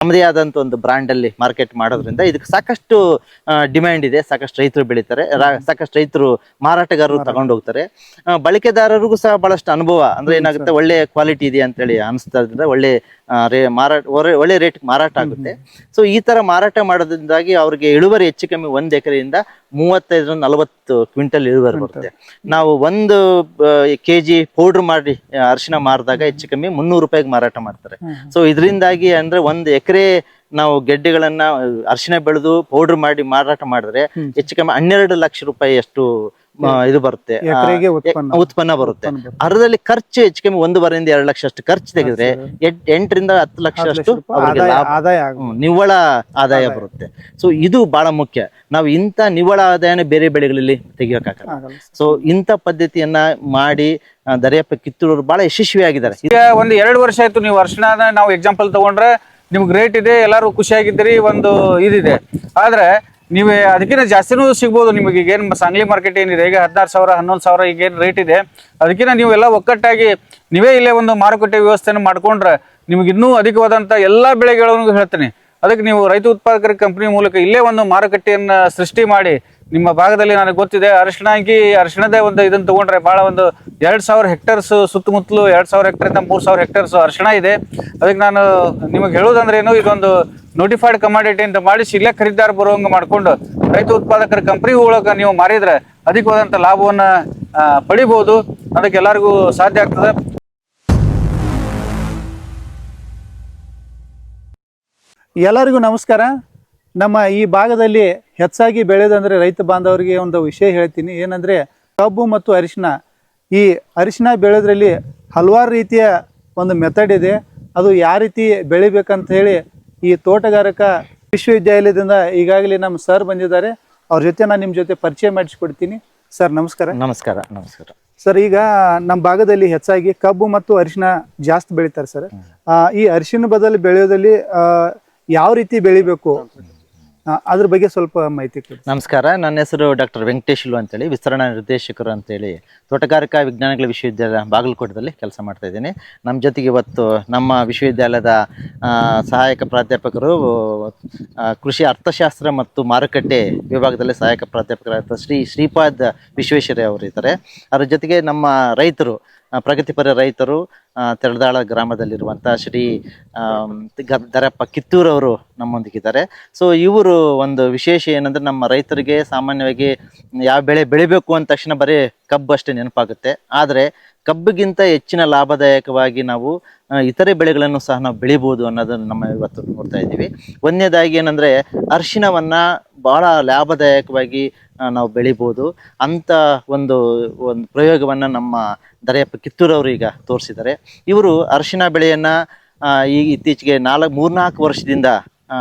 ನಮ್ಮದೇ ಆದಂತ ಒಂದು ಬ್ರಾಂಡ್ ಅಲ್ಲಿ ಮಾರ್ಕೆಟ್ ಮಾಡೋದ್ರಿಂದ ಇದಕ್ಕೆ ಸಾಕಷ್ಟು ಡಿಮ್ಯಾಂಡ್ ಇದೆ. ಸಾಕಷ್ಟು ರೈತರು ಬೆಳೀತಾರೆ. ಸಾಕಷ್ಟು ರೈತರು ಮಾರಾಟಗಾರರು ತಗೊಂಡು ಹೋಗ್ತಾರೆ. ಬಳಕೆದಾರರಿಗೂ ಸಹ ಬಹಳಷ್ಟು ಅನುಭವ ಅಂದ್ರೆ ಏನಾಗುತ್ತೆ ಒಳ್ಳೆ ಕ್ವಾಲಿಟಿ ಇದೆ ಅಂತೇಳಿ ಅನಿಸ್ತಾ ಇದ್ರೆ ಒಳ್ಳೆ ರೇ ಮಾರಾಟ ಒಳ್ಳೆ- ರೇಟ್ ಮಾರಾಟ ಆಗುತ್ತೆ. ಸೊ ಈ ತರ ಮಾರಾಟ ಮಾಡೋದ್ರಿಂದಾಗಿ ಅವ್ರಿಗೆ ಇಳುವರಿ ಹೆಚ್ಚು ಕಮ್ಮಿ ಒಂದ್ ಎಕರೆಯಿಂದ ಮೂವತ್ತೈದರಿಂದ ನಲವತ್ತು ಕ್ವಿಂಟಲ್ ಇಳುವರಿ ಬರುತ್ತೆ. ನಾವು ಒಂದು ಕೆಜಿ ಪೌಡರ್ ಮಾಡಿ ಅರಿಶಿನ ಮಾರಿದಾಗ ಹೆಚ್ಚು ಕಮ್ಮಿ ಮುನ್ನೂರು ರೂಪಾಯಿಗೆ ಮಾರಾಟ ಮಾಡ್ತಾರೆ. ಸೊ ಇದರಿಂದಾಗಿ ಅಂದ್ರೆ ಒಂದು ಎಕರೆ ನಾವು ಗೆಡ್ಡೆಗಳನ್ನ ಅರಿಶಿನ ಬೆಳೆದು ಪೌಡರ್ ಮಾಡಿ ಮಾರಾಟ ಮಾಡಿದ್ರೆ ಹೆಚ್ಚು ಕಮ್ಮಿ ಹನ್ನೆರಡು ಲಕ್ಷ ರೂಪಾಯಿ ಅಷ್ಟು ಇದು ಬರುತ್ತೆ. ಎಕರೆಗೆ ಉತ್ಪನ್ನ. ಉತ್ಪನ್ನ ಬರುತ್ತೆ. ಅರ್ಧದಲ್ಲಿ ಖರ್ಚು ಹೆಚ್ಚು ಕಮ್ಮಿ ಒಂದೂವರೆಯಿಂದ ಎರಡು ಲಕ್ಷ ಅಷ್ಟು ಖರ್ಚು ತೆಗೆದ್ರೆ ಎಟ್- ಎಂಟರಿಂದ ಹತ್ತು ಲಕ್ಷ ಅಷ್ಟು ಆದಾಯ ಆಗುತ್ತೆ. ನಿವ್ವಳ ಆದಾಯ ಬರುತ್ತೆ. ಸೊ ಇದು ಬಹಳ ಮುಖ್ಯ. ನಾವು ಇಂಥ ನಿವ್ವಳ ಆದಾಯನ ಬೇರೆ ಬೆಳೆಗಳಲ್ಲಿ ತೆಗಿಯೋಕ್ಕಾಗಲ್ಲ. ಸೊ ಇಂಥ ಪದ್ಧತಿಯನ್ನ ಮಾಡಿ ದರಿಯಪ್ಪ ಕಿತ್ತೂರು ಕಿತ್ತೂರವರು ಬಹಳ ಯಶಸ್ವಿಯಾಗಿದ್ದಾರೆ. ಈಗ ಒಂದು ಎರಡು ವರ್ಷ ಆಯ್ತು ನೀವು ವರ್ಷನ ನಾವು ಎಕ್ಸಾಂಪಲ್ ತಗೊಂಡ್ರೆ ನಿಮ್ಗೆ ರೇಟ್ ಇದೆ ಎಲ್ಲರೂ ಖುಷಿಯಾಗಿದ್ದೀರಿ ಒಂದು ಇದಿದೆ. ಆದ್ರೆ ನೀವು ಅದಕ್ಕಿಂತ ಜಾಸ್ತಿನೂ ಸಿಗ್ಬೋದು ನಿಮಗೆ. ಈಗ ಏನು ಸಾಂಗ್ಲಿ ಮಾರ್ಕೆಟ್ ಏನಿದೆ, ಈಗ ಹದಿನಾರು ಸಾವಿರ, ಹನ್ನೊಂದು ಸಾವಿರ ಈಗೇನು ರೇಟ್ ಇದೆ, ಅದಕ್ಕಿಂತ ನೀವು ಎಲ್ಲ ಒಕ್ಕಟ್ಟಾಗಿ ನೀವೇ ಇಲ್ಲೇ ಒಂದು ಮಾರುಕಟ್ಟೆ ವ್ಯವಸ್ಥೆಯನ್ನು ಮಾಡ್ಕೊಂಡ್ರೆ ನಿಮಗೆ ಇನ್ನೂ ಅಧಿಕವಾದಂಥ ಎಲ್ಲ ಬೆಳೆಗಳನ್ನು ಹೇಳ್ತೀನಿ. ಅದಕ್ಕೆ ನೀವು ರೈತ ಉತ್ಪಾದಕರ ಕಂಪನಿ ಮೂಲಕ ಇಲ್ಲೇ ಒಂದು ಮಾರುಕಟ್ಟೆಯನ್ನು ಸೃಷ್ಟಿ ಮಾಡಿ, ನಿಮ್ಮ ಭಾಗದಲ್ಲಿ ನನಗೆ ಗೊತ್ತಿದೆ, ಅರಿಶಿಣಾಗಿ, ಅರಿಶಿಣದೇ ಒಂದು ಇದನ್ನು ತಗೊಂಡ್ರೆ ಬಹಳ ಒಂದು ಎರಡು ಸಾವಿರ ಹೆಕ್ಟರ್ಸ್ ಸುತ್ತಮುತ್ತಲು ಎರಡು ಸಾವಿರ ಹೆಕ್ಟರ್ ಮೂರು ಸಾವಿರ ಹೆಕ್ಟರ್ಸ್ ಅರಿಶಿಣ ಇದೆ. ಅದಕ್ಕೆ ನಾನು ನಿಮಗೆ ಹೇಳೋದಂದ್ರೆ ಏನು ಇದೊಂದು ನೋಟಿಫೈಡ್ ಕಮಾಡಿಟಿ ಅಂತ ಮಾಡಿಸಿ ಇಲ್ಲೇ ಖರೀದಾರ ಬರುವಂಗ ಮಾಡ್ಕೊಂಡು ರೈತ ಉತ್ಪಾದಕರ ಕಂಪನಿ ಒಳಗೆ ನೀವು ಮಾರಿದ್ರೆ ಅಧಿಕವಾದಂಥ ಲಾಭವನ್ನ ಪಡಿಬೋದು. ಅದಕ್ಕೆ ಎಲ್ಲರಿಗೂ ಸಾಧ್ಯ ಆಗ್ತದೆ. ಎಲ್ಲರಿಗೂ ನಮಸ್ಕಾರ. ನಮ್ಮ ಈ ಭಾಗದಲ್ಲಿ ಹೆಚ್ಚಾಗಿ ಬೆಳೆಯೋದಂದ್ರೆ ರೈತ ಬಾಂಧವರಿಗೆ ಒಂದು ವಿಷಯ ಹೇಳ್ತೀನಿ. ಏನಂದ್ರೆ ಕಬ್ಬು ಮತ್ತು ಅರಿಶಿನ ಈ ಅರಿಶಿನ ಬೆಳೆದ್ರಲ್ಲಿ ಹಲವಾರು ರೀತಿಯ ಒಂದು ಮೆಥಡ್ ಇದೆ. ಅದು ಯಾವ ರೀತಿ ಬೆಳಿಬೇಕಂತ ಹೇಳಿ ಈ ತೋಟಗಾರಿಕ ವಿಶ್ವವಿದ್ಯಾಲಯದಿಂದ ಈಗಾಗಲೇ ನಮ್ಮ ಸರ್ ಬಂದಿದ್ದಾರೆ. ಅವ್ರ ಜೊತೆ ನಾನು ನಿಮ್ಮ ಜೊತೆ ಪರಿಚಯ ಮಾಡಿಸ್ಕೊಡ್ತೀನಿ. ಸರ್ ನಮಸ್ಕಾರ. ನಮಸ್ಕಾರ ನಮಸ್ಕಾರ. ಸರ್ ಈಗ ನಮ್ಮ ಭಾಗದಲ್ಲಿ ಹೆಚ್ಚಾಗಿ ಕಬ್ಬು ಮತ್ತು ಅರಿಶಿನ ಜಾಸ್ತಿ ಬೆಳಿತಾರೆ ಸರ್ ಈ ಅರಿಶಿನ ಬದಲು ಬೆಳೆಯೋದಲ್ಲಿ ಯಾವ ರೀತಿ ಬೆಳಿಬೇಕು? ಅದ್ರ ಬಗ್ಗೆ ಸ್ವಲ್ಪ ಮಾಹಿತಿ ಕೊಡಿ. ನಮಸ್ಕಾರ. ನನ್ನ ಹೆಸರು ಡಾಕ್ಟರ್ ವೆಂಕಟೇಶ್ಲು ಅಂತೇಳಿ ವಿಸ್ತರಣಾ ನಿರ್ದೇಶಕರು ಅಂತೇಳಿ ತೋಟಗಾರಿಕಾ ವಿಜ್ಞಾನಗಳ ವಿಶ್ವವಿದ್ಯಾಲಯ ಬಾಗಲಕೋಟದಲ್ಲಿ ಕೆಲಸ ಮಾಡ್ತಾ ಇದ್ದೀನಿ. ನಮ್ಮ ಜೊತೆಗೆ ಇವತ್ತು ನಮ್ಮ ವಿಶ್ವವಿದ್ಯಾಲಯದ ಸಹಾಯಕ ಪ್ರಾಧ್ಯಾಪಕರು ಕೃಷಿ ಅರ್ಥಶಾಸ್ತ್ರ ಮತ್ತು ಮಾರುಕಟ್ಟೆ ವಿಭಾಗದಲ್ಲಿ ಸಹಾಯಕ ಪ್ರಾಧ್ಯಾಪಕರಾದ ಶ್ರೀ ಶ್ರೀಪಾದ್ ವಿಶ್ವೇಶ್ವರಯ್ಯ ಅವರು ಇದ್ದಾರೆ. ಅದರ ಜೊತೆಗೆ ನಮ್ಮ ರೈತರು ಪ್ರಗತಿಪರ ರೈತರು ತೆರಳದಾಳ ಗ್ರಾಮದಲ್ಲಿರುವಂಥ ಶ್ರೀ ದರಪ್ಪ ಕಿತ್ತೂರವರು ನಮ್ಮೊಂದಿಗಿದ್ದಾರೆ. ಸೊ ಇವರು ಒಂದು ವಿಶೇಷ ಏನಂದ್ರೆ ನಮ್ಮ ರೈತರಿಗೆ ಸಾಮಾನ್ಯವಾಗಿ ಯಾವ ಬೆಳೆ ಬೆಳಿಬೇಕು ಅಂದ ತಕ್ಷಣ ಬರೀ ಕಬ್ಬು ಅಷ್ಟೇ ನೆನಪಾಗುತ್ತೆ. ಆದರೆ ಕಬ್ಬಿಗಿಂತ ಹೆಚ್ಚಿನ ಲಾಭದಾಯಕವಾಗಿ ನಾವು ಇತರೆ ಬೆಳೆಗಳನ್ನು ಸಹ ನಾವು ಬೆಳಿಬೋದು ಅನ್ನೋದನ್ನು ನಮ್ಮ ಇವತ್ತು ನೋಡ್ತಾ ಇದ್ದೀವಿ. ಒಂದನೇದಾಗಿ ಏನಂದ್ರೆ ಅರಿಶಿಣವನ್ನ ಬಹಳ ಲಾಭದಾಯಕವಾಗಿ ನಾವು ಬೆಳಿಬೋದು. ಅಂತ ಒಂದು ಒಂದು ಪ್ರಯೋಗವನ್ನ ನಮ್ಮ ದರೆಯಪ್ಪ ಕಿತ್ತೂರವರು ಈಗ ತೋರಿಸಿದ್ದಾರೆ. ಇವರು ಅರಿಶಿನ ಬೆಳೆಯನ್ನ ಈಗ ಇತ್ತೀಚೆಗೆ ನಾಲ್ಕು, ಮೂರ್ನಾಲ್ಕು ವರ್ಷದಿಂದ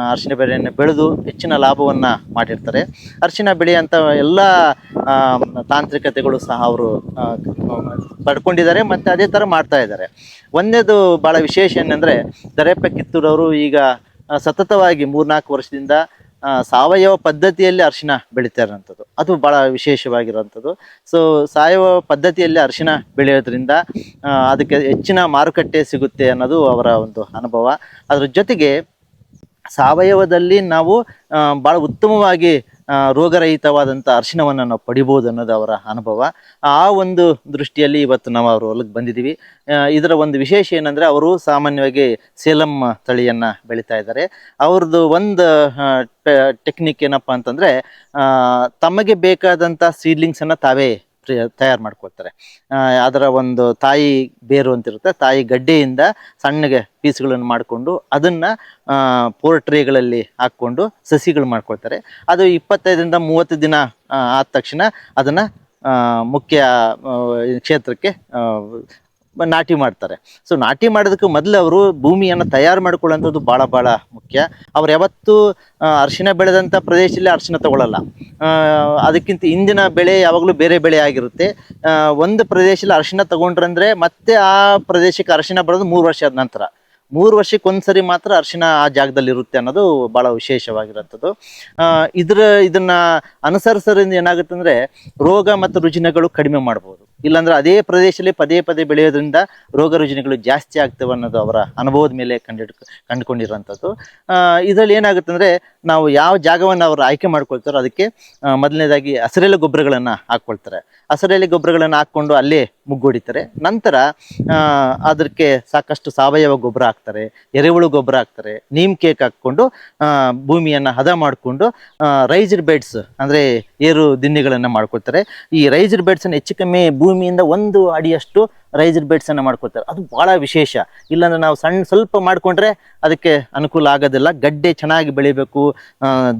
ಅರಿಶಿನ ಬೆಳೆಯನ್ನು ಬೆಳೆದು ಹೆಚ್ಚಿನ ಲಾಭವನ್ನ ಮಾಡಿರ್ತಾರೆ. ಅರಿಶಿನ ಬೆಳೆಯಂತ ಎಲ್ಲ ತಾಂತ್ರಿಕತೆಗಳು ಸಹ ಅವರು ಪಡ್ಕೊಂಡಿದ್ದಾರೆ ಮತ್ತೆ ಅದೇ ಥರ ಮಾಡ್ತಾ ಇದ್ದಾರೆ. ಒಂದೇದು ಬಹಳ ವಿಶೇಷ ಏನಂದ್ರೆ ದರೆಯಪ್ಪ ಕಿತ್ತೂರವರು ಈಗ ಸತತವಾಗಿ ಮೂರ್ನಾಲ್ಕು ವರ್ಷದಿಂದ ಆ, ಸಾವಯವ ಪದ್ಧತಿಯಲ್ಲಿ ಅರಿಶಿನ ಬೆಳೀತಾ ಇರೋಂಥದ್ದು ಅದು ಬಹಳ ವಿಶೇಷವಾಗಿರುವಂಥದ್ದು ಸೊ ಸಾವಯವ ಪದ್ಧತಿಯಲ್ಲಿ ಅರಿಶಿನ ಬೆಳೆಯೋದ್ರಿಂದ ಅದಕ್ಕೆ ಹೆಚ್ಚಿನ ಮಾರುಕಟ್ಟೆ ಸಿಗುತ್ತೆ ಅನ್ನೋದು ಅವರ ಒಂದು ಅನುಭವ. ಅದ್ರ ಜೊತೆಗೆ ಸಾವಯವದಲ್ಲಿ ನಾವು ಬಹಳ ಉತ್ತಮವಾಗಿ ರೋಗರಹಿತವಾದಂಥ ಅರಿಶಿಣವನ್ನು ನಾವು ಪಡಿಬೋದು ಅನ್ನೋದು ಅವರ ಅನುಭವ. ಆ ಒಂದು ದೃಷ್ಟಿಯಲ್ಲಿ ಇವತ್ತು ನಾವು ಅವರು ಹೊಲಕ್ಕೆ ಬಂದಿದ್ದೀವಿ ಇದರ ಒಂದು ವಿಶೇಷ ಏನಂದ್ರೆ ಅವರು ಸಾಮಾನ್ಯವಾಗಿ ಸೇಲಂ ತಳಿಯನ್ನ ಬೆಳೀತಾ ಇದ್ದಾರೆ. ಅವ್ರದ್ದು ಒಂದು ಟೆಕ್ನಿಕ್ ಏನಪ್ಪಾ ಅಂತಂದ್ರೆ ತಮಗೆ ಬೇಕಾದಂಥ ಸೀಡ್ಲಿಂಗ್ಸ್ ಅನ್ನ ತಾವೇ ತಯಾರು ಮಾಡ್ಕೊಳ್ತಾರೆ. ಅದರ ಒಂದು ತಾಯಿ ಬೇರು ಅಂತಿರುತ್ತೆ. ತಾಯಿ ಗಡ್ಡೆಯಿಂದ ಸಣ್ಣಗೆ ಪೀಸ್ಗಳನ್ನು ಮಾಡಿಕೊಂಡು ಅದನ್ನ ಪೋರ್ ಟ್ರೇಗಳಲ್ಲಿ ಹಾಕ್ಕೊಂಡು ಸಸಿಗಳು ಮಾಡ್ಕೊಳ್ತಾರೆ. ಅದು ಇಪ್ಪತ್ತೈದರಿಂದ ಮೂವತ್ತು ದಿನ ಆದ ತಕ್ಷಣ ಅದನ್ನು ಮುಖ್ಯ ಕ್ಷೇತ್ರಕ್ಕೆ ನಾಟಿ ಮಾಡ್ತಾರೆ. ಸೊ ನಾಟಿ ಮಾಡೋದಕ್ಕೆ ಮೊದಲು ಅವರು ಭೂಮಿಯನ್ನು ತಯಾರು ಮಾಡ್ಕೊಳ್ಳೋಂಥದ್ದು ಭಾಳ ಭಾಳ ಮುಖ್ಯ. ಅವ್ರು ಯಾವತ್ತೂ ಅರಿಶಿನ ಬೆಳೆದಂಥ ಪ್ರದೇಶದಲ್ಲಿ ಅರಿಶಿನ ತಗೊಳ್ಳಲ್ಲ ಅದಕ್ಕಿಂತ ಇಂದಿನ ಬೆಳೆ ಯಾವಾಗಲೂ ಬೇರೆ ಬೆಳೆ ಆಗಿರುತ್ತೆ. ಒಂದು ಪ್ರದೇಶದಲ್ಲಿ ಅರಿಶಿನ ತಗೊಂಡ್ರಂದ್ರೆ ಮತ್ತೆ ಆ ಪ್ರದೇಶಕ್ಕೆ ಅರಿಶಿನ ಬರೋದು ಮೂರು ವರ್ಷದ ನಂತರ. ಮೂರು ವರ್ಷಕ್ಕೆ ಒಂದ್ಸರಿ ಮಾತ್ರ ಅರಿಶಿನ ಆ ಜಾಗದಲ್ಲಿ ಇರುತ್ತೆ ಅನ್ನೋದು ಬಹಳ ವಿಶೇಷವಾಗಿರುವಂಥದ್ದು. ಇದ್ರ, ಇದನ್ನ ಅನುಸರಿಸೋದ್ರಿಂದ ಏನಾಗುತ್ತೆ ಅಂದ್ರೆ ರೋಗ ಮತ್ತು ರುಜಿನಗಳು ಕಡಿಮೆ ಮಾಡ್ಬೋದು. ಇಲ್ಲಾಂದ್ರೆ ಅದೇ ಪ್ರದೇಶದಲ್ಲಿ ಪದೇ ಪದೇ ಬೆಳೆಯೋದ್ರಿಂದ ರೋಗ ರುಜಿನಗಳು ಜಾಸ್ತಿ ಆಗ್ತವೆ ಅನ್ನೋದು ಅವರ ಅನುಭವದ ಮೇಲೆ ಕಂಡು ಕಂಡುಕೊಂಡಿರುವಂಥದ್ದು. ಇದರಲ್ಲಿ ಏನಾಗುತ್ತೆ ಅಂದ್ರೆ ನಾವು ಯಾವ ಜಾಗವನ್ನು ಅವರು ಆಯ್ಕೆ ಮಾಡ್ಕೊಳ್ತಾರೋ ಅದಕ್ಕೆ ಮೊದಲನೇದಾಗಿ ಹಸಿರೆಲೆ ಗೊಬ್ಬರಗಳನ್ನು ಹಾಕ್ಕೊಳ್ತಾರೆ. ಹಸಿರೆಲೆ ಗೊಬ್ಬರಗಳನ್ನು ಹಾಕ್ಕೊಂಡು ಅಲ್ಲೇ ಮುಗ್ಗೊಡಿತಾರೆ. ನಂತರ ಅದಕ್ಕೆ ಸಾಕಷ್ಟು ಸಾವಯವ ಗೊಬ್ಬರ ಹಾಕ್ತಾರೆ, ಎರೆಹುಳು ಗೊಬ್ಬರ ಹಾಕ್ತಾರೆ, ನೀಮ್ ಕೇಕ್ ಹಾಕ್ಕೊಂಡು ಭೂಮಿಯನ್ನು ಹದ ಮಾಡಿಕೊಂಡು ರೈಸ್ಡ್ ಬೆಡ್ಸ್ ಅಂದ್ರೆ ಏರು ದಿನ್ನೆಗಳನ್ನು ಮಾಡ್ಕೊಳ್ತಾರೆ. ಈ ರೈಸ್ಡ್ ಬೆಡ್ಸ್ ಅನ್ನು ಹೆಚ್ಚು ಕಮ್ಮಿ ಭೂಮಿಯಿಂದ ಒಂದು ಅಡಿಯಷ್ಟು ರೈಸ್ಡ್ ಬೆಡ್ಸ್ ಅನ್ನ ಮಾಡ್ಕೊಳ್ತಾರೆ. ಅದು ಬಹಳ ವಿಶೇಷ. ಇಲ್ಲಾಂದ್ರೆ ನಾವು ಸಣ್ಣ ಸ್ವಲ್ಪ ಮಾಡ್ಕೊಂಡ್ರೆ ಅದಕ್ಕೆ ಅನುಕೂಲ ಆಗೋದಿಲ್ಲ. ಗಡ್ಡೆ ಚೆನ್ನಾಗಿ ಬೆಳಿಬೇಕು.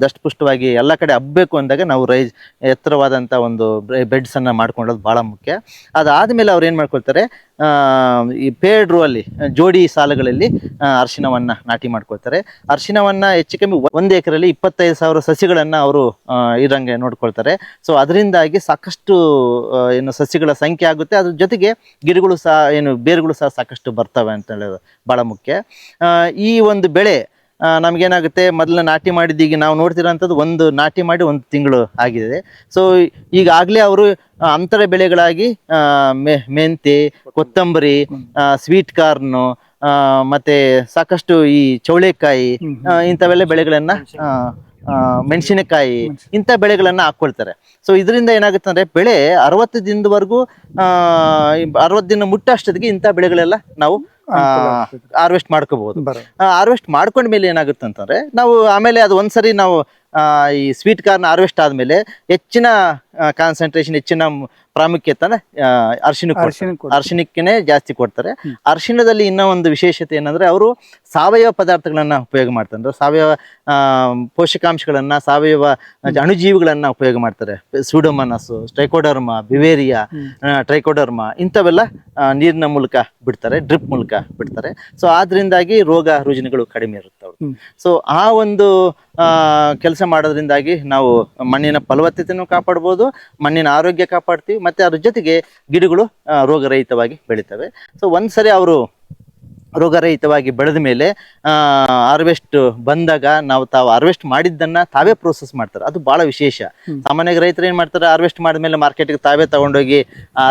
ದಷ್ಟಪುಷ್ಟವಾಗಿ ಎಲ್ಲ ಕಡೆ ಹಬ್ಬಬೇಕು ಅಂದಾಗ ನಾವು ರೈಸ್ ಎತ್ತರವಾದಂಥ ಒಂದು ಬೆಡ್ಸ್ ಅನ್ನ ಮಾಡ್ಕೊಳ್ಳೋದು ಬಹಳ ಮುಖ್ಯ. ಅದಾದ್ಮೇಲೆ ಅವ್ರು ಏನ್ ಮಾಡ್ಕೊಳ್ತಾರೆ ಈ ಪೇಡ್ರು ಅಲ್ಲಿ, ಜೋಡಿ ಸಾಲುಗಳಲ್ಲಿ ಅರಿಶಿನವನ್ನ ನಾಟಿ ಮಾಡ್ಕೊಳ್ತಾರೆ. ಅರಿಶಿನವನ್ನು ಹೆಚ್ಚು ಕಮ್ಮಿ ಒಂದು ಎಕರೆಯಲ್ಲಿ ಇಪ್ಪತ್ತೈದು ಸಾವಿರ ಸಸಿಗಳನ್ನ ಅವರು ಇರಂಗೆ ನೋಡ್ಕೊಳ್ತಾರೆ. ಸೊ, ಅದರಿಂದಾಗಿ ಸಾಕಷ್ಟು ಏನು ಸಸಿಗಳ ಸಂಖ್ಯೆ ಆಗುತ್ತೆ. ಅದ್ರ ಜೊತೆಗೆ ಗಿಡಗಳು ಸಹ ಏನು ಬೇರುಗಳು ಸಹ ಸಾಕಷ್ಟು ಬರ್ತವೆ ಅಂತ ಹೇಳೋದು ಭಾಳ ಮುಖ್ಯ. ಈ ಒಂದು ಬೆಳೆ ನಮಗೇನಾಗುತ್ತೆ, ಮೊದಲು ನಾಟಿ ಮಾಡಿದ್ದು ಈಗ ನಾವು ನೋಡ್ತಿರೋಂಥದ್ದು ಒಂದು ನಾಟಿ ಮಾಡಿ ಒಂದು ತಿಂಗಳು ಆಗಿದೆ. ಸೊ ಈಗಾಗಲೇ ಅವರು ಅಂತರ ಬೆಳೆಗಳಾಗಿ ಮೆ, ಮೆಂತೆ, ಕೊತ್ತಂಬರಿ ಸ್ವೀಟ್ ಕಾರ್ನು ಮತ್ತೆ ಸಾಕಷ್ಟು ಈ ಚೌಳೆಕಾಯಿ ಇಂಥವೆಲ್ಲ ಬೆಳೆಗಳನ್ನ ಮೆಣಸಿನಕಾಯಿ ಇಂಥ ಬೆಳೆಗಳನ್ನ ಹಾಕೊಳ್ತಾರೆ ಸೊ ಇದರಿಂದ ಏನಾಗುತ್ತೆ ಅಂದ್ರೆ ಬೆಳೆ ಅರವತ್ತು ದಿನದವರೆಗೂ ಆ ಅರವತ್ತು ದಿನ ಮುಟ್ಟಷ್ಟೊತ್ತಿಗೆ ಇಂಥ ಬೆಳೆಗಳೆಲ್ಲ ನಾವು ಹಾರ್ವೆಸ್ಟ್ ಮಾಡ್ಕೋಬಹುದು. ಹಾರ್ವೆಸ್ಟ್ ಮಾಡ್ಕೊಂಡ ಮೇಲೆ ಏನಾಗುತ್ತೆ ಅಂತಂದ್ರೆ ನಾವು ಆಮೇಲೆ ಅದು ಒಂದ್ಸರಿ ನಾವು ಆ, ಈ ಸ್ವೀಟ್ ಕಾರ್ನ್ ಹಾರ್ವೆಸ್ಟ್ ಆದ್ಮೇಲೆ ಹೆಚ್ಚಿನ ಕಾನ್ಸಂಟ್ರೇಷನ್ ಹೆಚ್ಚಿನ ಪ್ರಾಮುಖ್ಯತೆ ಅಂದ್ರೆ ಅರಿಶಿನ ಅರಿಶಿನ ಕೊಡ್ತಾರೆ. ಅರಿಶಿನಕ್ಕೇನೆ ಜಾಸ್ತಿ ಕೊಡ್ತಾರೆ. ಅರ್ಶಿನದಲ್ಲಿ ಇನ್ನೂ ಒಂದು ವಿಶೇಷತೆ ಏನಂದ್ರೆ ಅವರು ಸಾವಯವ ಪದಾರ್ಥಗಳನ್ನ ಉಪಯೋಗ ಮಾಡ್ತಾರೆ. ಸಾವಯವ ಆ, ಪೋಷಕಾಂಶಗಳನ್ನ ಸಾವಯವ ಅಣುಜೀವಿಗಳನ್ನ ಉಪಯೋಗ ಮಾಡ್ತಾರೆ. ಸೂಡೋಮನಸ್ ಸ್ಟ್ರೈಕೋಡರ್ಮ ಬಿವೇರಿಯಾ ಟ್ರೈಕೋಡರ್ಮ ಇಂಥವೆಲ್ಲ ಆ, ನೀರಿನ ಮೂಲಕ ಬಿಡ್ತಾರೆ ಡ್ರಿಪ್ ಮೂಲಕ ಬಿಡ್ತಾರೆ. ಸೊ ಆದ್ರಿಂದಾಗಿ ರೋಗ ರುಜಿನಗಳು ಕಡಿಮೆ ಇರುತ್ತೆ ಅವ್ರದ್ದು. ಸೊ ಆ ಒಂದು ಕೆಲಸ ಮಾಡೋದ್ರಿಂದಾಗಿ ನಾವು ಮಣ್ಣಿನ ಫಲವತ್ತತೆಯನ್ನು ಕಾಪಾಡ್ಬೋದು ಮಣ್ಣಿನ ಆರೋಗ್ಯ ಕಾಪಾಡ್ತೀವಿ ಮತ್ತೆ ಅದ್ರ ಜೊತೆಗೆ ಗಿಡಗಳು ರೋಗರಹಿತವಾಗಿ ಬೆಳಿತವೆ. ಸೊ ಒಂದ್ಸರಿ ಅವರು ರೋಗರಹಿತವಾಗಿ ಬೆಳೆದ ಮೇಲೆ ಹಾರ್ವೆಸ್ಟ್ ಬಂದಾಗ ನಾವು ತಾವು ಹಾರ್ವೆಸ್ಟ್ ಮಾಡಿದ್ದನ್ನ ತಾವೇ ಪ್ರೋಸೆಸ್ ಮಾಡ್ತಾರೆ. ಅದು ಬಹಳ ವಿಶೇಷ. ಸಾಮಾನ್ಯವಾಗಿ ರೈತರು ಏನ್ ಮಾಡ್ತಾರೆ ಹಾರ್ವೆಸ್ಟ್ ಮಾಡಿದ್ಮೇಲೆ ಮಾರ್ಕೆಟ್ಗೆ ತಾವೇ ತಗೊಂಡೋಗಿ ಆ,